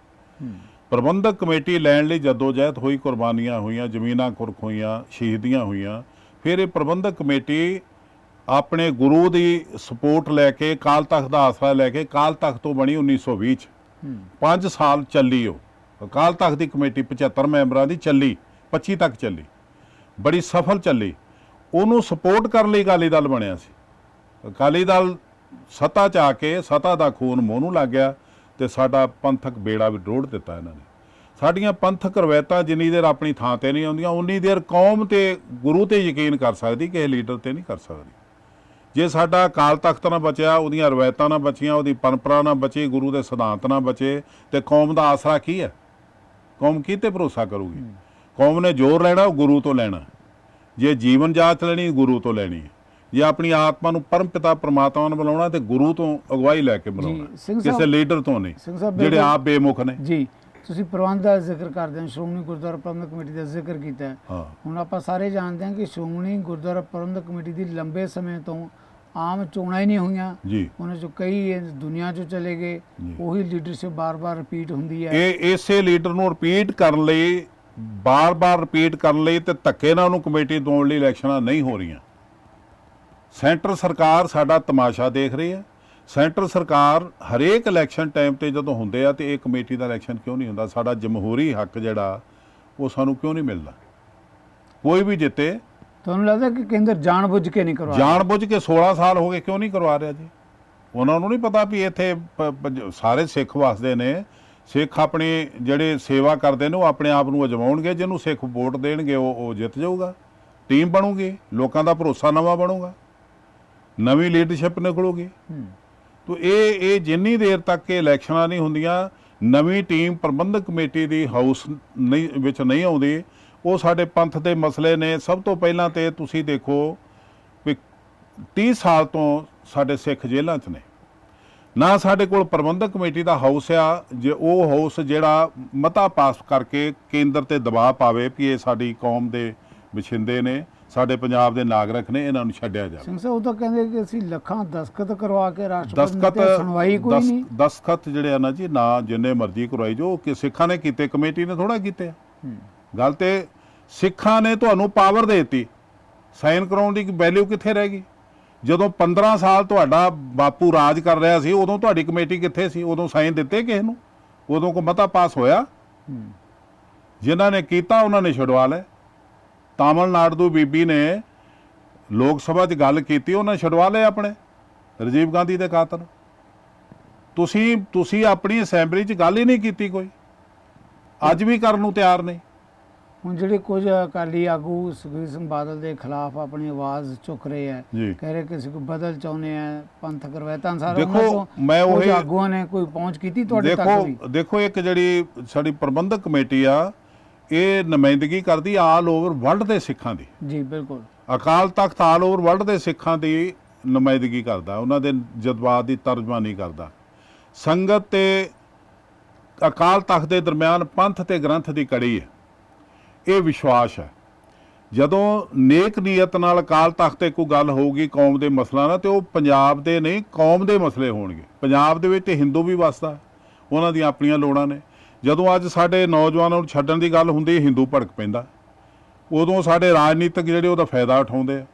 Speaker 2: ਪ੍ਰਬੰਧਕ ਕਮੇਟੀ ਲੈਣ ਲਈ ਜਦੋਜਹਿਦ ਹੋਈ ਕੁਰਬਾਨੀਆਂ ਹੋਈਆਂ ਜ਼ਮੀਨਾਂ ਕੁਰਕ ਹੋਈਆਂ ਸ਼ਹੀਦੀਆਂ ਹੋਈਆਂ। ਫਿਰ ਇਹ ਪ੍ਰਬੰਧਕ ਕਮੇਟੀ ਆਪਣੇ ਗੁਰੂ ਦੀ ਸਪੋਰਟ ਲੈ ਕੇ ਕਾਲ ਤਖਤ ਦਾ ਆਸਰਾ ਲੈ ਕੇ ਕਾਲ ਤਖਤ ਤੋਂ ਬਣੀ 1920 ਚ।
Speaker 1: ਹੂੰ।
Speaker 2: 5 ਸਾਲ ਚੱਲੀ ਉਹ। ਅਕਾਲ ਤਖਤ ਦੀ ਕਮੇਟੀ 75 ਮੈਂਬਰਾਂ ਦੀ ਚੱਲੀ 25 ਤੱਕ ਚੱਲੀ। ਬੜੀ ਸਫਲ ਚੱਲੀ। ਉਹਨੂੰ ਸਪੋਰਟ ਕਰਨ ਲਈ ਅਕਾਲੀ ਦਲ ਬਣਿਆ ਸੀ। ਅਕਾਲੀ ਦਲ ਸੱਤਾ ਚ ਆ ਕੇ ਸਤਾ ਦਾ ਖੂਨ ਮੂੰਹ ਨੂੰ ਲੱਗ ਗਿਆ ਤੇ ਸਾਡਾ ਪੰਥਕ ਬੇੜਾ ਵੀ ਰੋੜ ਦਿੱਤਾ ਇਹਨਾਂ ਨੇ। ਸਾਡੀਆਂ ਪੰਥਕ ਰਵਾਇਤਾਂ ਜਿੰਨੀ ਦੇਰ ਆਪਣੀ ਥਾਂ ਤੇ ਨਹੀਂ ਆਉਂਦੀਆਂ, ਉਨੀ ਦੇਰ ਕੌਮ ਤੇ ਗੁਰੂ ਤੇ ਯਕੀਨ ਕਰ ਸਕਦੀ, ਕਿਸੇ ਲੀਡਰ ਤੇ ਨਹੀਂ ਕਰ ਸਕਦੀ। ਜੇ ਸਾਡਾ ਅਕਾਲ ਤਖਤ ਨਾ ਬਚਿਆ, ਉਹਦੀਆਂ ਰਵਾਇਤਾਂ ਨਾ ਬਚੀਆਂ, ਉਹਦੀ ਪਰੰਪਰਾ ਨਾ ਬਚੀ, ਗੁਰੂ ਦੇ ਸਿਧਾਂਤ ਨਾ ਬਚੇ, ਤੇ ਕੌਮ ਦਾ ਆਸਰਾ ਕੀ ਹੈ? ਕੌਮ ਕੀ ਤੇ ਭਰੋਸਾ ਕਰੂਗੀ? ਕੌਮ ਨੇ ਜ਼ੋਰ ਲੈਣਾ ਉਹ ਗੁਰੂ ਤੋਂ ਲੈਣਾ। ਜੇ ਜੀਵਨ ਜਾਚ ਲੈਣੀ ਗੁਰੂ ਤੋਂ ਲੈਣੀ। ਹੈ ਜੇ ਆਪਣੀ ਆਤਮਾ ਨੂੰ ਪਰਮ ਪਿਤਾ ਪ੍ਰਮਾਤਮਾ ਨੂੰ ਬੁਲਾਉਣਾ ਤੇ ਗੁਰੂ ਤੋਂ ਅਗਵਾਈ ਲੈ ਕੇ ਬੁਲਾਉਣਾ ਕਿਸੇ ਲੀਡਰ ਤੋਂ ਨਹੀਂ। ਜਿਹੜੇ ਆਪ ਬੇਮੁਖ ਨੇ।
Speaker 1: ਜੀ ਤੁਸੀਂ ਪ੍ਰਬੰਧ ਦਾ ਜ਼ਿਕਰ ਕਰਦੇ ਹੋ ਸ਼੍ਰੋਮਣੀ ਗੁਰਦੁਆਰਾ ਪ੍ਰਬੰਧਕ ਕਮੇਟੀ ਦਾ ਜ਼ਿਕਰ ਕੀਤਾ ਹੁਣ ਆਪਾਂ ਸਾਰੇ ਜਾਣਦੇ ਹਾਂ ਕਿ ਸ਼੍ਰੋਮਣੀ ਗੁਰਦੁਆਰਾ ਪ੍ਰਬੰਧਕ ਕਮੇਟੀ ਦੀ ਲੰਬੇ ਸਮੇਂ ਤੋਂ ਆਮ ਚੋਣਾਂ ਹੀ ਨਹੀਂ ਹੋਈਆਂ।
Speaker 2: ਜੀ।
Speaker 1: ਉਹਨਾਂ ਚੋਂ ਕਈ ਦੁਨੀਆ 'ਚੋਂ ਚਲੇ ਗਏ। ਉਹੀ ਲੀਡਰਸ਼ਿਪ ਬਾਰ-ਬਾਰ ਰਿਪੀਟ ਹੁੰਦੀ ਹੈ।
Speaker 2: ਇਹ ਇਸੇ ਲੀਡਰ ਨੂੰ ਰਿਪੀਟ ਕਰਨ ਲਈ ਬਾਰ-ਬਾਰ ਰਿਪੀਟ ਕਰਨ ਲਈ ਤੇ ਧੱਕੇ ਨਾਲ ਉਹਨੂੰ ਕਮੇਟੀ ਦਵਾਉਣ ਲਈ ਇਲੈਕਸ਼ਨਾਂ ਨਹੀਂ ਹੋ ਰਹੀਆਂ। ਸੈਂਟਰ ਸਰਕਾਰ ਸਾਡਾ ਤਮਾਸ਼ਾ ਦੇਖ ਰਹੀ ਹੈ। ਸੈਂਟਰ ਸਰਕਾਰ ਹਰੇਕ ਇਲੈਕਸ਼ਨ ਟਾਈਮ ਤੇ ਜਦੋਂ ਹੁੰਦੇ ਆ ਤੇ ਇਹ ਕਮੇਟੀ ਦਾ ਇਲੈਕਸ਼ਨ ਕਿਉਂ ਨਹੀਂ ਹੁੰਦਾ? ਸਾਡਾ ਜਮਹੂਰੀ ਹੱਕ ਜਿਹੜਾ ਉਹ ਸਾਨੂੰ ਕਿਉਂ ਨਹੀਂ ਮਿਲਦਾ? ਕੋਈ ਵੀ ਜਿੱਤੇ
Speaker 1: ਤੁਹਾਨੂੰ ਲੱਗਦਾ ਕਿ ਕੇਂਦਰ ਜਾਣਬੁੱਝ ਕੇ ਨਹੀਂ ਕਰਵਾ ਰਿਹਾ?
Speaker 2: ਜਾਣ ਬੁੱਝ ਕੇ 16 ਸਾਲ ਹੋ ਗਏ ਕਿਉਂ ਨਹੀਂ ਕਰਵਾ ਰਿਹਾ ਜੀ? ਉਹਨਾਂ ਨੂੰ ਨਹੀਂ ਪਤਾ ਵੀ ਇੱਥੇ ਸਾਰੇ ਸਿੱਖ ਵਸਦੇ ਨੇ। ਸਿੱਖ ਆਪਣੀ ਜਿਹੜੇ ਸੇਵਾ ਕਰਦੇ ਨੇ ਉਹ ਆਪਣੇ ਆਪ ਨੂੰ ਅਜਮਾਉਣਗੇ ਜਿਹਨੂੰ ਸਿੱਖ ਵੋਟ ਦੇਣਗੇ ਉਹ ਉਹ ਜਿੱਤ ਜਾਊਗਾ। ਟੀਮ ਬਣੂਗੀ ਲੋਕਾਂ ਦਾ ਭਰੋਸਾ ਨਵਾਂ ਬਣੂਗਾ। ਨਵੀਂ ਲੀਡਰਸ਼ਿਪ ਨਿਕਲੂਗੀ। ਤੋ ਇਹ ਇਹ ਜਿੰਨੀ ਦੇਰ ਤੱਕ ਇਹ ਇਲੈਕਸ਼ਨਾਂ ਨਹੀਂ ਹੁੰਦੀਆਂ ਨਵੀਂ ਟੀਮ ਪ੍ਰਬੰਧਕ ਕਮੇਟੀ ਦੀ ਹਾਊਸ ਨਹੀਂ ਵਿੱਚ ਨਹੀਂ ਆਉਂਦੀ ਉਹ ਸਾਡੇ ਪੰਥ ਦੇ ਮਸਲੇ ਨੇ। ਸਭ ਤੋਂ ਪਹਿਲਾਂ ਤੇ ਤੁਸੀਂ ਦੇਖੋ ਵੀ 30 ਸਾਲ ਤੋਂ ਸਾਡੇ ਸਿੱਖ ਜੇਲ੍ਹਾਂ 'ਚ ਨੇ। ਨਾ ਸਾਡੇ ਕੋਲ ਪ੍ਰਬੰਧਕ ਕਮੇਟੀ ਦਾ ਹਾਊਸ ਆ ਜੇ ਉਹ ਹਾਊਸ ਜਿਹੜਾ ਮਤਾ ਪਾਸ ਕਰਕੇ ਕੇਂਦਰ ਤੇ ਦਬਾਅ ਪਾਵੇ ਵੀ ਇਹ ਸਾਡੀ ਕੌਮ ਦੇ ਵਸਿੰਦੇ ਨੇ ਸਾਡੇ ਪੰਜਾਬ ਦੇ ਨਾਗਰਿਕ ਨੇ ਇਹਨਾਂ ਨੂੰ ਛੱਡਿਆ ਜਾਵੇ।
Speaker 1: ਸਿੰਘ ਸਾਹਿਬ ਉਹ ਤਾਂ ਕਹਿੰਦੇ ਕਿ ਅਸੀਂ ਲੱਖਾਂ ਦਸਖਤ ਕਰਵਾ ਕੇ ਰਾਸ਼ਟਰਪਤੀ ਤੇ ਸੁਣਵਾਈ ਕੋਈ ਨਹੀਂ।
Speaker 2: ਦਸਖਤ ਜਿਹੜੇ ਆ ਨਾ ਜੀ ਨਾ ਜਿੰਨੇ ਮਰਜ਼ੀ ਕਰਵਾਈ ਜੋ ਕਿ ਸਿੱਖਾਂ ਨੇ ਕੀਤੇ ਕਮੇਟੀ ਨੇ ਥੋੜਾ ਕੀਤੇ ਗੱਲ ਤੇ ਸਿੱਖਾਂ ਨੇ ਤੁਹਾਨੂੰ ਪਾਵਰ ਦੇ ਦਿੱਤੀ। ਸਾਈਨ ਕਰਾਉਣ ਦੀ ਵੈਲਿਊ ਕਿੱਥੇ ਰਹਿ ਗਈ? ਜਦੋਂ 15 ਸਾਲ ਤੁਹਾਡਾ ਬਾਪੂ ਰਾਜ ਕਰ ਰਿਹਾ ਸੀ, ਉਦੋਂ ਤੁਹਾਡੀ ਕਮੇਟੀ ਕਿੱਥੇ ਸੀ? ਉਦੋਂ ਸਾਈਨ ਦਿੱਤੇ ਕਿਸੇ ਨੂੰ? ਉਦੋਂ ਕੋ ਮਤਾ ਪਾਸ ਹੋਇਆ? ਜਿਨ੍ਹਾਂ ਨੇ ਕੀਤਾ ਉਹਨਾਂ ਨੇ ਛੁਡਵਾ ਲਏ ਤਾਮਿਲਨਾਡੂ ਬੀਬੀ ਨੇ ਲੋਕ ਸਭਾ 'ਚ ਗੱਲ ਕੀਤੀ ਉਹਨਾਂ ਨੇ ਛੁਡਵਾ ਲਏ ਆਪਣੇ, ਰਾਜੀਵ ਗਾਂਧੀ ਦੇ ਕਾਤਲ ਤੁਸੀਂ ਤੁਸੀਂ ਆਪਣੀ ਅਸੈਂਬਲੀ 'ਚ ਗੱਲ ਹੀ ਨਹੀਂ ਕੀਤੀ ਕੋਈ। ਅੱਜ ਵੀ ਕਰਨ ਨੂੰ ਤਿਆਰ ਨਹੀਂ।
Speaker 1: ਹੁਣ ਜਿਹੜੇ ਕੁਝ ਅਕਾਲੀ ਆਗੂ ਸੁਖਬੀਰ ਸਿੰਘ ਬਾਦਲ ਦੇ ਖਿਲਾਫ ਆਪਣੀ ਆਵਾਜ਼ ਚੁੱਕ ਰਹੇ ਆ ਕਹਿ ਰਹੇ ਕਿ ਕੋਈ ਬਦਲ ਚਾਹੁੰਦੇ ਆ ਪੰਥਕ ਰਵਾਇਤਾਂ ਸਾਰੇ
Speaker 2: ਦੇਖੋ, ਮੈਂ ਉਹੀ-
Speaker 1: ਆਗੂਆਂ ਨੇ ਕੋਈ ਪਹੁੰਚ ਕੀਤੀ ਤੁਹਾਡੇ ਤੱਕ
Speaker 2: ਦੇਖੋ ਦੇਖੋ ਇੱਕ ਜਿਹੜੀ ਸਾਡੀ ਪ੍ਰਬੰਧਕ ਕਮੇਟੀ ਆ ਇਹ ਨੁਮਾਇੰਦਗੀ ਕਰਦੀ ਆਲ ਓਵਰ ਵਰਲਡ ਦੇ ਸਿੱਖਾਂ ਦੀ।
Speaker 1: ਜੀ ਬਿਲਕੁਲ।
Speaker 2: Akal Takht all over world ਦੇ ਸਿੱਖਾਂ ਦੀ ਨੁਮਾਇੰਦਗੀ ਕਰਦਾ ਉਹਨਾਂ ਦੇ ਜਜ਼ਬਾਤ ਦੀ ਤਰਜਮਾਨੀ ਕਰਦਾ। ਸੰਗਤ ਤੇ ਅਕਾਲ ਤਖਤ ਦੇ ਦਰਮਿਆਨ ਪੰਥ ਤੇ ਗ੍ਰੰਥ ਦੀ ਕੜੀ ਹੈ। ਇਹ ਵਿਸ਼ਵਾਸ ਹੈ। ਜਦੋਂ ਨੇਕ ਨੀਅਤ ਨਾਲ ਅਕਾਲ ਤਖਤ ਤੇ ਕੋਈ ਗੱਲ ਹੋਊਗੀ ਕੌਮ ਦੇ ਮਸਲਾ ਨਾਲ, ਤੇ ਉਹ ਪੰਜਾਬ ਦੇ ਨਹੀਂ, ਕੌਮ ਦੇ ਮਸਲੇ ਹੋਣਗੇ। ਪੰਜਾਬ ਦੇ ਵਿੱਚ ਤੇ ਹਿੰਦੂ ਵੀ ਵਸਦਾ ਉਹਨਾਂ ਦੀਆਂ ਆਪਣੀਆਂ ਲੋੜਾਂ ਨੇ। ਜਦੋਂ ਅੱਜ ਸਾਡੇ ਨੌਜਵਾਨਾਂ ਨੂੰ ਛੱਡਣ ਦੀ ਗੱਲ ਹੁੰਦੀ ਹਿੰਦੂ ਭੜਕ ਪੈਂਦਾ। ਉਦੋਂ ਸਾਡੇ ਰਾਜਨੀਤਿਕ ਜਿਹੜੇ ਉਹਦਾ ਫਾਇਦਾ ਉਠਾਉਂਦੇ ਆ।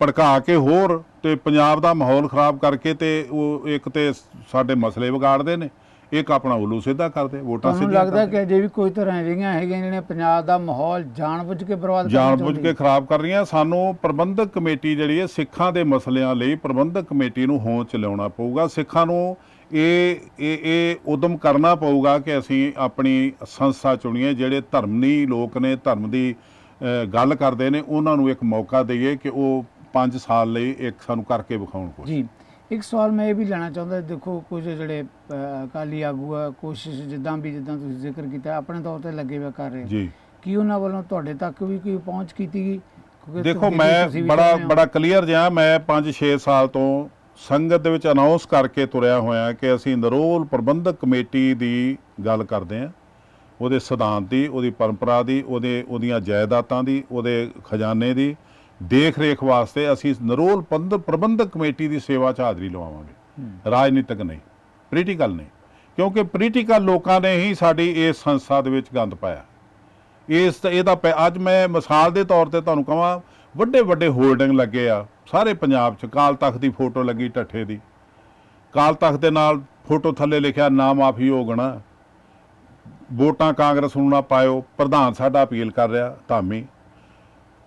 Speaker 2: ਭੜਕਾ ਕੇ ਹੋਰ ਤੇ ਪੰਜਾਬ ਦਾ ਮਾਹੌਲ ਖਰਾਬ ਕਰਕੇ ਤੇ ਉਹ ਇੱਕ ਤੇ ਸਾਡੇ ਮਸਲੇ ਵਿਗਾੜਦੇ ਨੇ। ਇੱਕ ਆਪਣਾ ਉਲੂ ਸਿੱਧਾ ਕਰਦੇ ਵੋਟਾਂ
Speaker 1: ਤੁਹਾਨੂੰ
Speaker 2: ਸਿੱਧੀਆਂ
Speaker 1: ਲੱਗਦਾ ਕਿ ਅਜੇ ਵੀ ਕੋਈ ਤਰ੍ਹਾਂ ਅਜਿਹੀਆਂ ਹੈਗੀਆਂ ਜਿਹੜੀਆਂ ਪੰਜਾਬ ਦਾ ਮਾਹੌਲ ਜਾਣਬੁੱਝ ਕੇ ਬਰਬਾਦ
Speaker 2: ਜਾਣਬੁੱਝ? ਕੇ ਖਰਾਬ ਕਰ ਰਹੀਆਂ। ਸਾਨੂੰ ਪ੍ਰਬੰਧਕ ਕਮੇਟੀ ਜਿਹੜੀ ਹੈ ਸਿੱਖਾਂ ਦੇ ਮਸਲਿਆਂ ਲਈ ਪ੍ਰਬੰਧਕ ਕਮੇਟੀ ਨੂੰ ਹੋਂਦ ਚ ਲਿਆਉਣਾ ਪਊਗਾ। ਸਿੱਖਾਂ ਨੂੰ ਇਹ ਇਹ ਇਹ ਉਦਮ ਕਰਨਾ ਪਊਗਾ ਕਿ ਅਸੀਂ ਆਪਣੀ ਸੰਸਥਾ ਚੁਣੀਏ ਜਿਹੜੇ ਧਰਮਨੀ ਲੋਕ ਨੇ ਧਰਮ ਦੀ ਗੱਲ ਕਰਦੇ ਨੇ ਉਹਨਾਂ ਨੂੰ ਇੱਕ ਮੌਕਾ ਦਈਏ ਕਿ ਉਹ 5 ਸਾਲ ਲਈ ਇੱਕ ਸਾਨੂੰ ਕਰਕੇ ਵਿਖਾਉਣ ਕੁਛ
Speaker 1: ਜੀ। ਇੱਕ ਸਵਾਲ ਮੈਂ ਇਹ ਵੀ ਲੈਣਾ ਚਾਹੁੰਦਾ ਦੇਖੋ ਕੁਝ ਜਿਹੜੇ ਅਕਾਲੀ ਆਗੂ ਆ ਕੋਸ਼ਿਸ਼ ਜਿੱਦਾਂ ਵੀ ਜਿੱਦਾਂ ਤੁਸੀਂ ਜ਼ਿਕਰ ਕੀਤਾ ਆਪਣੇ ਤੌਰ ਤੇ ਲੱਗੇ ਹੋਏ ਕਰ ਰਹੇ ਆ।
Speaker 2: ਜੀ
Speaker 1: ਕੀ ਉਹਨਾਂ ਵੱਲੋਂ ਤੁਹਾਡੇ ਤੱਕ ਵੀ ਕੋਈ ਪਹੁੰਚ ਕੀਤੀ ਗਈ
Speaker 2: ਦੇਖੋ ਮੈਂ ਬੜਾ। ਬੜਾ ਕਲੀਅਰ ਜਿਹਾ ਮੈਂ 5-6 ਸਾਲ ਤੋਂ ਸੰਗਤ ਦੇ ਵਿੱਚ ਅਨਾਉਂਸ ਕਰਕੇ ਤੁਰਿਆ ਹੋਇਆ ਕਿ ਅਸੀਂ ਨਰੋਲ ਪ੍ਰਬੰਧਕ ਕਮੇਟੀ ਦੀ ਗੱਲ ਕਰਦੇ ਹਾਂ ਉਹਦੇ ਸਿਧਾਂਤ ਦੀ ਉਹਦੀ ਪਰੰਪਰਾ ਦੀ ਉਹਦੇ ਉਹਦੀਆਂ ਜਾਇਦਾਦਾਂ ਦੀ ਉਹਦੇ ਖਜ਼ਾਨੇ ਦੀ ਦੇਖ ਰੇਖ ਵਾਸਤੇ ਅਸੀਂ ਨਰੋਲ ਪ੍ਰਬੰਧਕ ਕਮੇਟੀ ਦੀ ਸੇਵਾ 'ਚ ਹਾਜ਼ਰੀ ਲਵਾਵਾਂਗੇ। ਰਾਜਨੀਤਿਕ ਨਹੀਂ ਪੋਲੀਟੀਕਲ ਨਹੀਂ। ਕਿਉਂਕਿ ਪੋਲੀਟੀਕਲ ਲੋਕਾਂ ਨੇ ਹੀ ਸਾਡੀ ਇਸ ਸੰਸਥਾ ਦੇ ਵਿੱਚ ਗੰਦ ਪਾਇਆ। ਇਸ ਇਹਦਾ ਅੱਜ ਮੈਂ ਮਿਸਾਲ ਦੇ ਤੌਰ ਤੇ ਤੁਹਾਨੂੰ ਕਹਾਂ ਵੱਡੇ ਵੱਡੇ ਹੋਲਡਿੰਗ ਲੱਗੇ ਆ। ਸਾਰੇ ਪੰਜਾਬ 'ਚ ਕਾਲ ਤਖਤ ਦੀ ਫੋਟੋ ਲੱਗੀ ਠੱਠੇ ਦੀ। ਕਾਲ ਤਖਤ ਦੇ ਨਾਲ ਫੋਟੋ ਥੱਲੇ ਲਿਖਿਆ ਨਾ ਮਾਫੀ ਹੋਗਣਾ। ਵੋਟਾਂ ਕਾਂਗਰਸ ਨੂੰ ਨਾ ਪਾਇਓ। ਪ੍ਰਧਾਨ ਸਾਡਾ ਅਪੀਲ ਕਰ ਰਿਹਾ ਧਾਮੀ।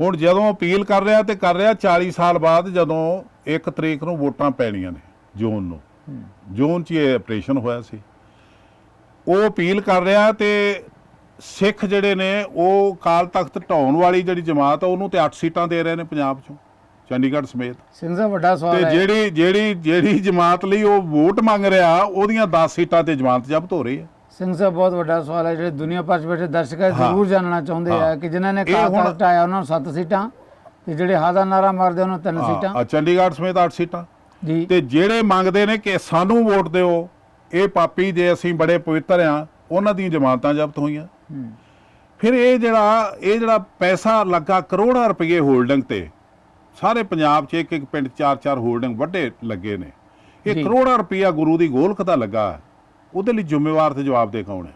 Speaker 2: ਹੁਣ ਜਦੋਂ ਅਪੀਲ ਕਰ ਰਿਹਾ ਤੇ ਕਰ ਰਿਹਾ 40 ਸਾਲ ਬਾਅਦ ਜਦੋਂ 1 ਤਰੀਕ ਨੂੰ ਵੋਟਾਂ ਪੈਣੀਆਂ ਨੇ ਜੂਨ ਨੂੰ। ਜੂਨ 'ਚ ਇਹ ਆਪਰੇਸ਼ਨ ਹੋਇਆ ਸੀ। ਉਹ ਅਪੀਲ ਕਰ ਰਿਹਾ ਤੇ ਸਿੱਖ ਜਿਹੜੇ ਨੇ ਉਹ ਕਾਲ ਤਖਤ ਢਾਉਣ ਵਾਲੀ ਜਿਹੜੀ ਜਮਾਤ ਆ ਉਹਨੂੰ ਤੇ 8 ਸੀਟਾਂ ਦੇ ਰਹੇ ਨੇ ਪੰਜਾਬ 'ਚੋਂ ਚੰਡੀਗੜ੍ਹ ਸਮੇਤ।
Speaker 1: ਸਿੰਘ ਵੱਡਾ ਸਵਾਲ
Speaker 2: ਤੇ ਜਿਹੜੀ ਜਿਹੜੀ ਜਿਹੜੀ ਜਮਾਤ ਲਈ ਉਹ ਵੋਟ ਮੰਗ ਰਿਹਾ ਉਹਦੀਆਂ 10 ਸੀਟਾਂ ਤੇ ਜਮਾਤ ਜ਼ਬਤ ਹੋ ਰਹੀ ਹੈ।
Speaker 1: ਸਿੰਘ ਸਾਹਿਬ ਬਹੁਤ ਵੱਡਾ ਸਵਾਲ ਹੈ ਜਿਹੜੇ ਦੁਨੀਆ ਭਰ 'ਚ ਬੈਠੇ ਦਰਸ਼ਕ ਹੈ
Speaker 2: ਹਾਂ।
Speaker 1: ਜ਼ਰੂਰ ਜਾਣਨਾ ਚਾਹੁੰਦੇ ਆ
Speaker 2: ਹਾਂ।
Speaker 1: ਕਿ ਜਿਨ੍ਹਾਂ ਨੇ ਤਖਤ ਆਇਆ ਉਹਨਾਂ ਨੂੰ 7 ਸੀਟਾਂ ਤੇ ਜਿਹੜੇ ਹਾਦਾ ਨਾਰਾ ਮਾਰਦੇ ਉਹਨਾਂ ਨੂੰ 3
Speaker 2: ਹਾਂ,
Speaker 1: ਸੀਟਾਂ
Speaker 2: ਆ ਚੰਡੀਗੜ੍ਹ ਸਮੇਤ 8 ਸੀਟਾਂ
Speaker 1: ਜੀ
Speaker 2: ਤੇ ਜਿਹੜੇ ਮੰਗਦੇ ਨੇ ਕਿ ਸਾਨੂੰ ਵੋਟ ਦਿਓ ਇਹ ਪਾਪੀ ਜੇ ਅਸੀਂ ਬੜੇ ਪਵਿੱਤਰ ਆ ਉਹਨਾਂ ਦੀਆਂ ਜਮਾਨਤਾਂ ਜ਼ਬਤ ਹੋਈਆਂ
Speaker 1: ਹੂੰ।
Speaker 2: ਫਿਰ ਇਹ ਜਿਹੜਾ ਇਹ ਜਿਹੜਾ ਪੈਸਾ ਲੱਗਾ ਕਰੋੜਾਂ ਰੁਪਏ ਹੋਲਡਿੰਗ ਤੇ ਸਾਰੇ ਪੰਜਾਬ 'ਚ ਇੱਕ ਇੱਕ ਪਿੰਡ ਚਾਰ ਚਾਰ ਹੋਲਡਿੰਗ ਵੱਡੇ ਲੱਗੇ ਨੇ ਇਹ। ਕਰੋੜਾਂ ਰੁਪਇਆ ਗੁਰੂ ਦੀ ਗੋਲਕ ਦਾ ਲੱਗਾ ਉਹਦੇ ਲਈ ਜ਼ਿੰਮੇਵਾਰ ਤੇ ਜਵਾਬ ਦੇ ਕੌਣ ਹੈ?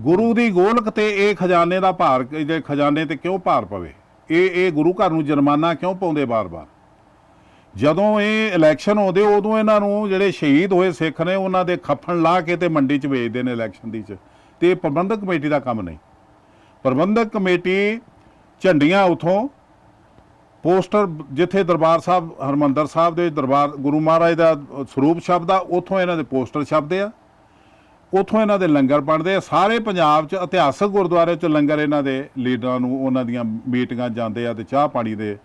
Speaker 2: ਗੁਰੂ ਦੀ ਗੋਲਕ ਤੇ ਇਹ ਖਜ਼ਾਨੇ ਦਾ ਭਾਰ ਜੇ ਖਜ਼ਾਨੇ ਤੇ ਕਿਉਂ ਭਾਰ ਪਵੇ? ਇਹ ਇਹ ਗੁਰੂ ਘਰ ਨੂੰ ਜੁਰਮਾਨਾ ਕਿਉਂ ਪਾਉਂਦੇ ਬਾਰ-ਬਾਰ? ਜਦੋਂ ਇਹ ਇਲੈਕਸ਼ਨ ਆਉਂਦੇ, ਉਦੋਂ ਇਹਨਾਂ ਨੂੰ ਜਿਹੜੇ ਸ਼ਹੀਦ ਹੋਏ ਸਿੱਖ ਨੇ, ਉਹਨਾਂ ਦੇ ਖੱਫਣ ਲਾ ਕੇ ਤੇ ਮੰਡੀ 'ਚ ਵੇਚਦੇ ਨੇ ਇਲੈਕਸ਼ਨ ਦੀ 'ਚ। ਤੇ ਇਹ ਪ੍ਰਬੰਧਕ ਕਮੇਟੀ ਦਾ ਕੰਮ ਨਹੀਂ। ਪ੍ਰਬੰਧਕ ਕਮੇਟੀ ਝੰਡੀਆਂ ਉਥੋਂ ਪੋਸਟਰ ਜਿੱਥੇ ਦਰਬਾਰ ਸਾਹਿਬ, ਹਰਮੰਦਰ ਸਾਹਿਬ ਦੇ ਦਰਬਾਰ, ਗੁਰੂ ਮਹਾਰਾਜ ਦਾ ਸਰੂਪ ਸ਼ਬਦ ਆ ਉਥੋਂ ਇਹਨਾਂ ਦੇ ਪੋਸਟਰ ਛਪਦੇ ਆ। ਉਥੋਂ ਇਹਨਾਂ ਦੇ ਲੰਗਰ ਬਣਦੇ ਆ। ਸਾਰੇ ਪੰਜਾਬ 'ਚ, ਇਤਿਹਾਸਕ ਗੁਰਦੁਆਰੇ 'ਚ ਲੰਗਰ ਇਹਨਾਂ ਦੇ ਲੀਡਰਾਂ ਨੂੰ, ਉਹਨਾਂ ਦੀਆਂ ਮੀਟਿੰਗਾਂ ਜਾਂਦੇ ਆ ਤੇ ਚਾਹ ਪਾਣੀ ਦੇ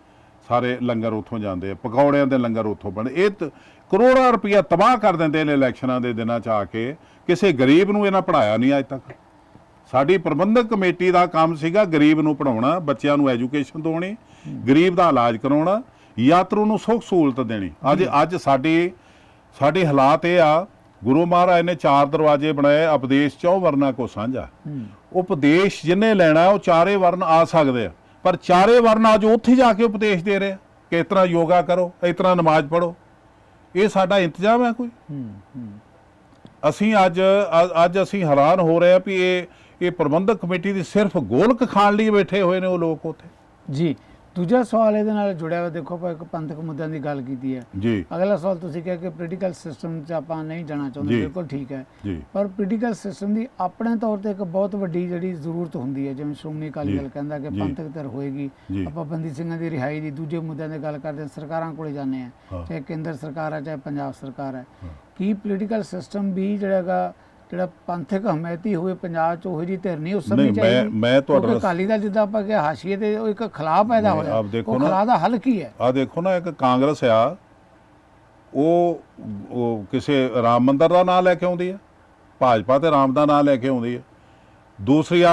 Speaker 2: ਸਾਰੇ ਲੰਗਰ ਉੱਥੋਂ ਜਾਂਦੇ ਆ। ਪਕੌੜਿਆਂ ਦੇ ਲੰਗਰ ਉੱਥੋਂ ਬਣ, ਇਹ ਤ- ਕਰੋੜਾਂ ਰੁਪਈਆ ਤਬਾਹ ਕਰ ਦਿੰਦੇ ਨੇ ਇਲੈਕਸ਼ਨਾਂ ਦੇ ਦਿਨਾਂ 'ਚ ਆ ਕੇ। ਕਿਸੇ ਗਰੀਬ ਨੂੰ ਇਹਨਾਂ ਪੜਾਇਆ ਨਹੀਂ ਅੱਜ ਤੱਕ। ਸਾਡੀ ਪ੍ਰਬੰਧਕ ਕਮੇਟੀ ਦਾ ਕੰਮ ਸੀਗਾ ਗਰੀਬ ਨੂੰ ਪੜਾਉਣਾ ਬੱਚਿਆਂ ਨੂੰ ਐਜੂਕੇਸ਼ਨ ਦੇਣੀ ਗਰੀਬ ਦਾ ਇਲਾਜ ਕਰਾਉਣਾ ਯਾਤਰੂ ਨੂੰ ਸੁੱਖ ਸਹੂਲਤ ਦੇਣੀ। ਅੱਜ ਅੱਜ ਸਾਡੀ ਸਾਡੀ ਹਾਲਾਤ ਇਹ ਆ ਗੁਰੂ ਮਹਾਰਾਜ ਨੇ ਚਾਰ ਦਰਵਾਜ਼ੇ ਬਣਾਏ ਉਪਦੇਸ਼ ਚੌ ਵਰਨਾ ਕੋ ਸਾਂਝਾ। ਉਪਦੇਸ਼ ਜਿੰਨੇ ਲੈਣਾ ਉਹ ਚਾਰੇ ਵਰਨ ਆ ਸਕਦੇ ਆ। ਪਰ ਚਾਰੇ ਵਰਨ ਅੱਜ ਉੱਥੇ ਜਾ ਕੇ ਉਪਦੇਸ਼ ਦੇ ਰਹੇ ਕਿ ਇਸ ਤਰ੍ਹਾਂ ਯੋਗਾ ਕਰੋ ਇਸ ਤਰ੍ਹਾਂ ਨਮਾਜ਼ ਪੜੋ ਇਹ ਸਾਡਾ ਇੰਤਜ਼ਾਮ ਹੈ ਕੋਈ। ਅਸੀਂ ਅੱਜ ਅੱਜ ਅਸੀਂ ਹੈਰਾਨ ਹੋ ਰਹੇ ਆ ਵੀ ਇਹ ਇਹ ਪ੍ਰਬੰਧਕ ਕਮੇਟੀ ਦੀ ਸਿਰਫ ਗੋਲਕ ਖਾਣ ਲਈ ਬੈਠੇ ਹੋਏ ਨੇ ਉਹ ਲੋਕ ਉੱਥੇ
Speaker 1: ਜੀ ਦੂਜਾ ਸਵਾਲ ਇਹਦੇ ਨਾਲ ਜੁੜਿਆ ਹੋਇਆ ਦੇਖੋ ਆਪਾਂ ਇੱਕ ਪੰਥਕ ਮੁੱਦਿਆਂ ਦੀ ਗੱਲ ਕੀਤੀ ਹੈ
Speaker 2: ਜੀ
Speaker 1: ਅਗਲਾ ਸਵਾਲ ਤੁਸੀਂ ਕਿਹਾ ਕਿ ਪੋਲੀਟੀਕਲ ਸਿਸਟਮ 'ਚ ਆਪਾਂ ਨਹੀਂ ਜਾਣਾ ਚਾਹੁੰਦੇ। ਬਿਲਕੁਲ ਠੀਕ ਹੈ ਪਰ ਪੋਲੀਟੀਕਲ ਸਿਸਟਮ ਦੀ ਆਪਣੇ ਤੌਰ ਤੇ ਇੱਕ ਬਹੁਤ ਵੱਡੀ ਜਿਹੜੀ ਜ਼ਰੂਰਤ ਹੁੰਦੀ ਹੈ ਜਿਵੇਂ ਸ਼੍ਰੋਮਣੀ ਅਕਾਲੀ। ਦਲ ਕਹਿੰਦਾ ਕਿ। ਪੰਥਕ ਧਿਰ ਹੋਏਗੀ। ਆਪਾਂ ਬੰਦੀ ਸਿੰਘਾਂ ਦੀ ਰਿਹਾਈ ਦੀ ਦੂਜੇ ਮੁੱਦਿਆਂ ਦੀ ਗੱਲ ਕਰਦੇ ਹਾਂ ਸਰਕਾਰਾਂ ਕੋਲੇ ਜਾਂਦੇ ਆ
Speaker 2: ਹਾਂ।
Speaker 1: ਚਾਹੇ ਕੇਂਦਰ ਸਰਕਾਰ ਹੈ ਚਾਹੇ ਪੰਜਾਬ ਸਰਕਾਰ ਹੈ। ਕੀ ਪੋਲੀਟੀਕਲ ਸਿਸਟਮ ਵੀ ਜਿਹੜਾ ਹੈਗਾ ਜਿਹੜਾ ਪੰਥਕ ਹਮਾਇਤੀ ਹੋਵੇ ਪੰਜਾਬ 'ਚ ਉਹੋ ਜਿਹੀ ਧਿਰ ਨਹੀਂ ਉਸ ਸਮੇਂ
Speaker 2: ਨਹੀਂ, ਮੈਂ-
Speaker 1: ਚਾਹੀਦੀ
Speaker 2: ਮੈਂ ਤੁਹਾਡਾ
Speaker 1: ਅਕਾਲੀ ਦਲ ਜਿੱਦਾਂ ਆਪਾਂ ਕਿ ਹਾਸ਼ੀਏ ਤੇ ਉਹ ਇੱਕ ਖਲਾਅ ਪੈਦਾ ਹੋਇਆ।
Speaker 2: ਆਪ ਦੇਖੋ ਨਾ-
Speaker 1: ਖਲਾਅ ਦਾ ਹੱਲ ਕੀ ਹੈ?
Speaker 2: ਆ ਦੇਖੋ ਨਾ ਇੱਕ ਕਾਂਗਰਸ ਆ ਉਹ ਉਹ ਕਿਸੇ ਰਾਮ ਮੰਦਿਰ ਦਾ ਨਾਮ ਲੈ ਕੇ ਆਉਂਦੀ ਆ ਭਾਜਪਾ ਤੇ ਰਾਮ ਦਾ ਨਾਮ ਲੈ ਕੇ ਆਉਂਦੀ ਆ ਦੂਸਰੀ ਆ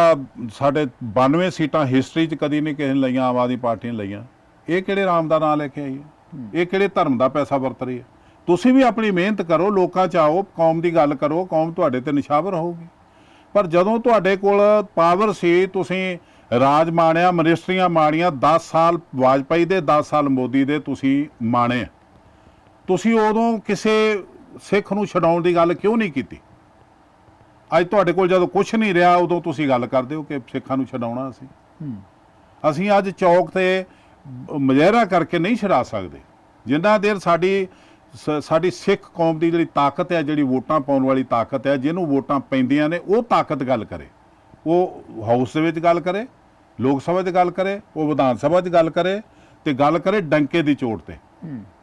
Speaker 2: ਸਾਡੇ 92 ਸੀਟਾਂ ਹਿਸਟਰੀ 'ਚ ਕਦੀ ਨਹੀਂ ਕਿਸੇ ਨੇ ਲਈਆਂ ਆਮ ਆਦਮੀ ਪਾਰਟੀ ਨੇ ਲਈਆਂ। ਇਹ ਕਿਹੜੇ ਰਾਮ ਦਾ ਨਾਮ ਲੈ ਕੇ ਆਈ ਹੈ। ਇਹ ਕਿਹੜੇ ਧਰਮ ਦਾ ਪੈਸਾ ਵਰਤ ਰਹੀ ਹੈ? ਤੁਸੀਂ ਵੀ ਆਪਣੀ ਮਿਹਨਤ ਕਰੋ ਲੋਕਾਂ 'ਚ ਆਓ ਕੌਮ ਦੀ ਗੱਲ ਕਰੋ ਕੌਮ ਤੁਹਾਡੇ ਤੇ ਨਿਸ਼ਾਵਰ ਹੋਊਗੀ। ਪਰ ਜਦੋਂ ਤੁਹਾਡੇ ਕੋਲ ਪਾਵਰ ਸੀ ਤੁਸੀਂ ਰਾਜ ਮਾਣਿਆ ਮਿਨਿਸਟਰੀਆਂ ਮਾਣੀਆਂ 10 ਸਾਲ ਵਾਜਪਾਈ ਦੇ 10 ਸਾਲ ਮੋਦੀ ਦੇ ਤੁਸੀਂ ਮਾਣੇ। ਤੁਸੀਂ ਉਦੋਂ ਕਿਸੇ ਸਿੱਖ ਨੂੰ ਛਡਾਉਣ ਦੀ ਗੱਲ ਕਿਉਂ ਨਹੀਂ ਕੀਤੀ? ਅੱਜ ਤੁਹਾਡੇ ਕੋਲ ਜਦੋਂ ਕੁਝ ਨਹੀਂ ਰਿਹਾ ਉਦੋਂ ਤੁਸੀਂ ਗੱਲ ਕਰਦੇ ਹੋ ਕਿ ਸਿੱਖਾਂ ਨੂੰ ਛਡਾਉਣਾ ਅਸੀਂ। ਅਸੀਂ ਅੱਜ ਚੌਕ ਤੇ ਮਜਹਿਰਾ ਕਰਕੇ ਨਹੀਂ ਛਡਾ ਸਕਦੇ। ਜਿੰਨਾ ਦੇਰ ਸਾਡੀ ਸਾਡੀ ਸਿੱਖ ਕੌਮ ਦੀ ਜਿਹੜੀ ਤਾਕਤ ਹੈ ਜਿਹੜੀ ਵੋਟਾਂ ਪਾਉਣ ਵਾਲੀ ਤਾਕਤ ਹੈ ਜਿਹਨੂੰ ਵੋਟਾਂ ਪੈਂਦੀਆਂ ਨੇ ਉਹ ਤਾਕਤ ਗੱਲ ਕਰੇ। ਉਹ ਹਾਊਸ ਦੇ ਵਿੱਚ ਗੱਲ ਕਰੇ ਲੋਕ ਸਭਾ 'ਚ ਗੱਲ ਕਰੇ ਉਹ ਵਿਧਾਨ ਸਭਾ 'ਚ ਗੱਲ ਕਰੇ ਤੇ ਗੱਲ ਕਰੇ ਡੰਕੇ ਦੀ ਚੋਟ ਤੇ।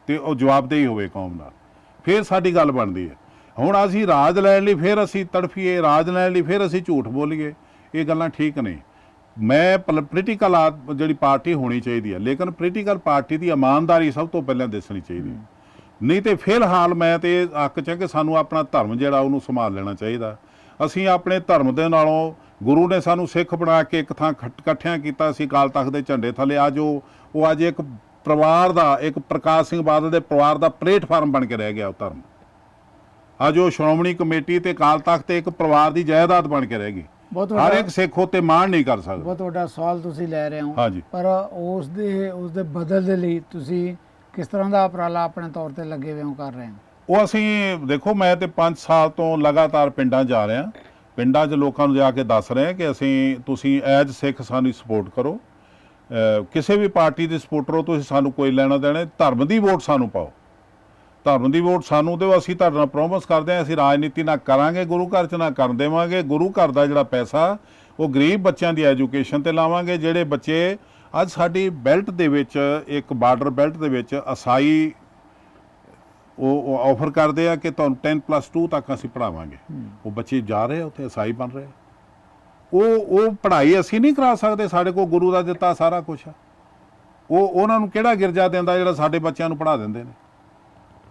Speaker 2: ਤੇ ਉਹ ਜਵਾਬਦੇਹੀ ਹੋਵੇ ਕੌਮ ਨਾਲ। ਫਿਰ ਸਾਡੀ ਗੱਲ ਬਣਦੀ ਹੈ। ਹੁਣ ਅਸੀਂ ਰਾਜ ਲੈਣ ਲਈ ਫਿਰ ਅਸੀਂ ਤੜਫੀਏ ਰਾਜ ਲੈਣ ਲਈ ਫਿਰ ਅਸੀਂ ਝੂਠ ਬੋਲੀਏ ਇਹ ਗੱਲਾਂ ਠੀਕ ਨਹੀਂ। ਮੈਂ ਪੋਲੀਟੀਕਲ ਜਿਹੜੀ ਪਾਰਟੀ ਹੋਣੀ ਚਾਹੀਦੀ ਹੈ ਲੇਕਿਨ ਪੋਲੀਟੀਕਲ ਪਾਰਟੀ ਦੀ ਇਮਾਨਦਾਰੀ ਸਭ ਤੋਂ ਪਹਿਲਾਂ ਦਿਸਣੀ ਚਾਹੀਦੀ ਹੈ। ਨਹੀਂ ਤੇ ਫਿਲਹਾਲ ਮੈਂ ਤੇ ਅੱਕ ਚ ਕਿ ਸਾਨੂੰ ਆਪਣਾ ਧਰਮ ਜਿਹੜਾ ਉਹਨੂੰ ਸੰਭਾਲ ਲੈਣਾ ਚਾਹੀਦਾ। ਅਸੀਂ ਆਪਣੇ ਧਰਮ ਦੇ ਨਾਲੋਂ ਗੁਰੂ ਨੇ ਸਾਨੂੰ ਸਿੱਖ ਬਣਾ ਕੇ ਇੱਕ ਥਾਂ ਇਕੱਠਿਆਂ ਕੀਤਾ ਸੀ ਕਾਲ ਤਖਤ ਦੇ ਝੰਡੇ ਥੱਲੇ ਅੱਜ ਉਹ ਉਹ ਅੱਜ ਇੱਕ ਪਰਿਵਾਰ ਦਾ ਇੱਕ ਪ੍ਰਕਾਸ਼ ਸਿੰਘ ਬਾਦਲ ਦੇ ਪਰਿਵਾਰ ਦਾ ਪਲੇਟਫਾਰਮ ਬਣ ਕੇ ਰਹਿ ਗਿਆ ਉਹ ਧਰਮ। ਅੱਜ ਉਹ ਸ਼੍ਰੋਮਣੀ ਕਮੇਟੀ ਤੇ ਕਾਲ ਤਖਤ ਤੇ ਇੱਕ ਪਰਿਵਾਰ ਦੀ ਜਾਇਦਾਦ ਬਣ ਕੇ ਰਹਿ ਗਈ। ਹਰ ਇੱਕ ਸਿੱਖ ਉੱਤੇ ਮਾਣ ਨਹੀਂ ਕਰ ਸਕਦਾ।
Speaker 1: ਬਹੁਤ ਵੱਡਾ ਸਵਾਲ ਤੁਸੀਂ ਲੈ ਰਹੇ ਹੋ। ਪਰ ਉਸ ਦੇ ਉਸ ਦੇ ਬਦਲ ਦੇ ਲਈ ਤੁਸੀਂ ਕਿਸ ਤਰ੍ਹਾਂ ਦਾ ਉਪਰਾਲਾ ਆਪਣੇ ਤੌਰ ਤੇ ਲੱਗੇ ਹੋਏ ਹੋ ਕਰ ਰਹੇ ਹੋ?
Speaker 2: ਉਹ ਅਸੀਂ, ਦੇਖੋ, ਮੈਂ ਤੇ 5 ਸਾਲ ਤੋਂ ਲਗਾਤਾਰ ਪਿੰਡਾਂ 'ਚ ਜਾ ਰਿਹਾ। ਪਿੰਡਾਂ 'ਚ ਲੋਕਾਂ ਨੂੰ ਜਾ ਕੇ ਦੱਸ ਰਹੇ ਹਾਂ ਕਿ ਅਸੀਂ, ਤੁਸੀਂ ਐਜ ਸਿੱਖ ਸਾਨੂੰ ਸਪੋਰਟ ਕਰੋ। ਕਿਸੇ ਵੀ ਪਾਰਟੀ ਦੇ ਸਪੋਰਟਰ ਹੋ, ਤੁਸੀਂ ਸਾਨੂੰ ਕੋਈ ਲੈਣਾ ਦੇਣਾ, ਧਰਮ ਦੀ ਵੋਟ ਸਾਨੂੰ ਪਾਓ। ਧਰਮ ਦੀ ਵੋਟ ਸਾਨੂੰ ਦਿਓ, ਅਸੀਂ ਤੁਹਾਡੇ ਨਾਲ ਪ੍ਰੋਮਿਸ ਕਰਦੇ ਹਾਂ, ਅਸੀਂ ਰਾਜਨੀਤੀ ਨਾ ਕਰਾਂਗੇ, ਗੁਰੂ ਘਰ 'ਚ ਨਾ ਕਰਨ ਦੇਵਾਂਗੇ। ਗੁਰੂ ਘਰ ਦਾ ਜਿਹੜਾ ਪੈਸਾ, ਉਹ ਗਰੀਬ ਬੱਚਿਆਂ ਦੀ ਐਜੂਕੇਸ਼ਨ ਤੇ ਲਾਵਾਂਗੇ, ਜਿਹੜੇ ਬੱਚੇ ਅੱਜ ਸਾਡੀ ਬੈਲਟ ਦੇ ਵਿੱਚ, ਇੱਕ ਬਾਰਡਰ ਬੈਲਟ ਦੇ ਵਿੱਚ ਅਸਾਈ ਉਹ ਆਫਰ ਕਰਦੇ ਆ ਕਿ ਤੁਹਾਨੂੰ 10+2 ਤੱਕ ਅਸੀਂ ਪੜਾਵਾਂਗੇ ਉਹ ਬੱਚੇ ਜਾ ਰਹੇ ਆ, ਉੱਥੇ ਅਸਾਈ ਬਣ ਰਹੇ ਉਹ ਉਹ ਪੜ੍ਹਾਈ ਅਸੀਂ ਨਹੀਂ ਕਰਾ ਸਕਦੇ, ਸਾਡੇ ਕੋਲ ਗੁਰੂ ਦਾ ਦਿੱਤਾ ਸਾਰਾ ਕੁਝ ਆ। ਉਹ ਉਹਨਾਂ ਨੂੰ ਕਿਹੜਾ ਗਿਰਜਾ ਦਿੰਦਾ ਜਿਹੜਾ ਸਾਡੇ ਬੱਚਿਆਂ ਨੂੰ ਪੜ੍ਹਾ ਦਿੰਦੇ ਨੇ?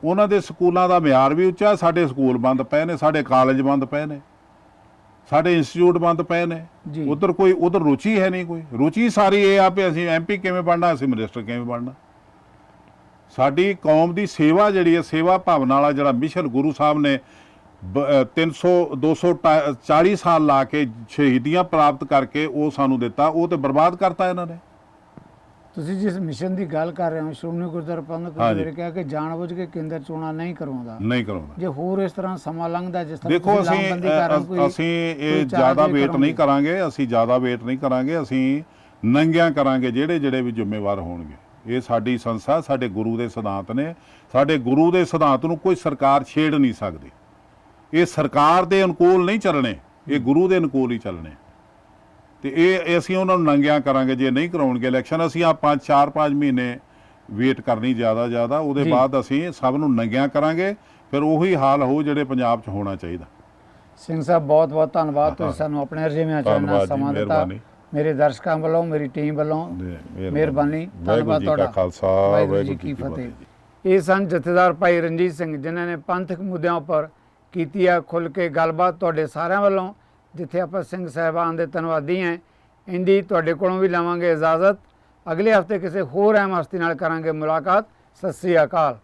Speaker 2: ਉਹਨਾਂ ਦੇ ਸਕੂਲਾਂ ਦਾ ਮਿਆਰ ਵੀ ਉੱਚਾ, ਸਾਡੇ ਸਕੂਲ ਬੰਦ ਪਏ ਨੇ, ਸਾਡੇ ਕਾਲਜ ਬੰਦ ਪਏ ਨੇ। ਸਾਡੇ ਇੰਸਟੀਚਿਊਟ ਬੰਦ ਪਏ ਨੇ। ਉਧਰ ਕੋਈ ਉਧਰ ਰੁਚੀ ਹੈ ਨਹੀਂ ਕੋਈ। ਰੁਚੀ ਸਾਰੀ ਇਹ ਆ ਵੀ ਅਸੀਂ ਐਮਪੀ ਕਿਵੇਂ ਬਣਨਾ ਅਸੀਂ ਮਿਨਿਸਟਰ ਕਿਵੇਂ ਬਣਨਾ। ਸਾਡੀ ਕੌਮ ਦੀ ਸੇਵਾ ਜਿਹੜੀ ਹੈ ਸੇਵਾ ਭਾਵਨਾ ਵਾਲਾ ਜਿਹੜਾ ਮਿਸ਼ਨ ਗੁਰੂ ਸਾਹਿਬ ਨੇ ਬ- ਅ, 300 240 ਸਾਲ ਲਾ ਕੇ ਸ਼ਹੀਦੀਆਂ ਪ੍ਰਾਪਤ ਕਰਕੇ ਉਹ ਸਾਨੂੰ ਦਿੱਤਾ ਉਹ ਤੇ ਬਰਬਾਦ ਕਰਤਾ ਇਹਨਾਂ ਨੇ।
Speaker 1: ਤੁਸੀਂ ਜਿਸ ਮਿਸ਼ਨ ਦੀ ਗੱਲ ਕਰ ਰਹੇ ਹੋ ਸ਼੍ਰੋਮਣੀ ਗੁਰਦੁਆਰਾ ਪ੍ਰਬੰਧਕ। ਕਮੇਟੀ ਨੇ ਕਿਹਾ ਕਿ ਜਾਣਬੁੱਝ ਕੇ ਕੇਂਦਰ ਚੋਣਾਂ ਨਹੀਂ ਕਰਵਾਉਂਦਾ।
Speaker 2: ਨਹੀਂ ਕਰਾਉਂਦਾ
Speaker 1: ਜੇ ਹੋਰ ਇਸ ਤਰ੍ਹਾਂ ਸਮਾਂ ਲੰਘਦਾ ਜਿਸ ਤਰ੍ਹਾਂ
Speaker 2: ਦੇਖੋ ਅਸੀਂ ਅਸੀਂ ਇਹ ਜ਼ਿਆਦਾ ਵੇਟ। ਨਹੀਂ ਕਰਾਂਗੇ। ਅਸੀਂ ਜ਼ਿਆਦਾ ਵੇਟ ਨਹੀਂ ਕਰਾਂਗੇ ਅਸੀਂ ਨੰਗਿਆਂ ਕਰਾਂਗੇ ਜਿਹੜੇ ਜਿਹੜੇ ਵੀ ਜ਼ਿੰਮੇਵਾਰ ਹੋਣਗੇ। ਇਹ ਸਾਡੀ ਸੰਸਥਾ ਸਾਡੇ ਗੁਰੂ ਦੇ ਸਿਧਾਂਤ ਨੇ। ਸਾਡੇ ਗੁਰੂ ਦੇ ਸਿਧਾਂਤ ਨੂੰ ਕੋਈ ਸਰਕਾਰ ਛੇੜ ਨਹੀਂ ਸਕਦੀ। ਇਹ ਸਰਕਾਰ ਦੇ ਅਨੁਕੂਲ ਨਹੀਂ ਚੱਲਣੇ ਇਹ ਗੁਰੂ ਦੇ ਅਨੁਕੂਲ ਹੀ ਚੱਲਣੇ। ਤੇ ਇਹ ਅਸੀਂ ਉਹਨਾਂ ਨੂੰ ਨੰਗਿਆਂ ਕਰਾਂਗੇ ਜੇ ਨਹੀਂ ਕਰਾਉਣਗੇ ਇਲੈਕਸ਼ਨ ਅਸੀਂ ਆ 5 4 5 ਮਹੀਨੇ ਵੇਟ ਕਰਨੀ ਜ਼ਿਆਦਾ ਜ਼ਿਆਦਾ ਉਹਦੇ। ਬਾਅਦ ਅਸੀਂ ਸਭ ਨੂੰ ਨੰਗਿਆਂ ਕਰਾਂਗੇ ਫਿਰ ਉਹੀ ਹਾਲ ਹੋਊ ਜਿਹੜੇ ਪੰਜਾਬ 'ਚ ਹੋਣਾ ਚਾਹੀਦਾ।
Speaker 1: ਸਿੰਘ ਸਾਹਿਬ ਬਹੁਤ ਬਹੁਤ ਧੰਨਵਾਦ ਤੁਸੀਂ
Speaker 2: ਹਾਂ।
Speaker 1: ਸਾਨੂੰ ਆਪਣੇ ਰਜੇਵਿਆਂ ਚ ਇੰਨਾ ਸਮਾਂ ਦਿੱਤਾ। ਮੇਰੇ ਦਰਸ਼ਕਾਂ ਵੱਲੋਂ ਮੇਰੀ ਟੀਮ ਵੱਲੋਂ ਮਿਹਰਬਾਨੀ। ਧੰਨਵਾਦ ਤੁਹਾਡਾ।
Speaker 2: ਖਾਲਸਾ
Speaker 1: ਵਾਹਿਗੁਰੂ ਜੀ ਕੀ ਫਤਿਹ। ਇਹ ਸਨ ਜਥੇਦਾਰ ਭਾਈ ਰਣਜੀਤ ਸਿੰਘ ਜਿਨ੍ਹਾਂ ਨੇ ਪੰਥਕ ਮੁੱਦਿਆਂ ਉੱਪਰ ਕੀਤੀ ਆ ਖੁੱਲ ਕੇ ਗੱਲਬਾਤ। ਤੁਹਾਡੇ ਸਾਰਿਆਂ ਵੱਲੋਂ ਜਿੱਥੇ ਆਪਾਂ ਸਿੰਘ ਸਾਹਿਬਾਨ ਦੇ ਧੰਨਵਾਦੀ ਹਾਂ ਇੰਦੀ ਤੁਹਾਡੇ ਕੋਲੋਂ ਵੀ ਲਵਾਂਗੇ ਇਜਾਜ਼ਤ। ਅਗਲੇ ਹਫ਼ਤੇ ਕਿਸੇ ਹੋਰ ਅਹਿਮ ਹਸਤੀ ਨਾਲ ਕਰਾਂਗੇ ਮੁਲਾਕਾਤ। ਸਤਿ ਸ੍ਰੀ ਅਕਾਲ।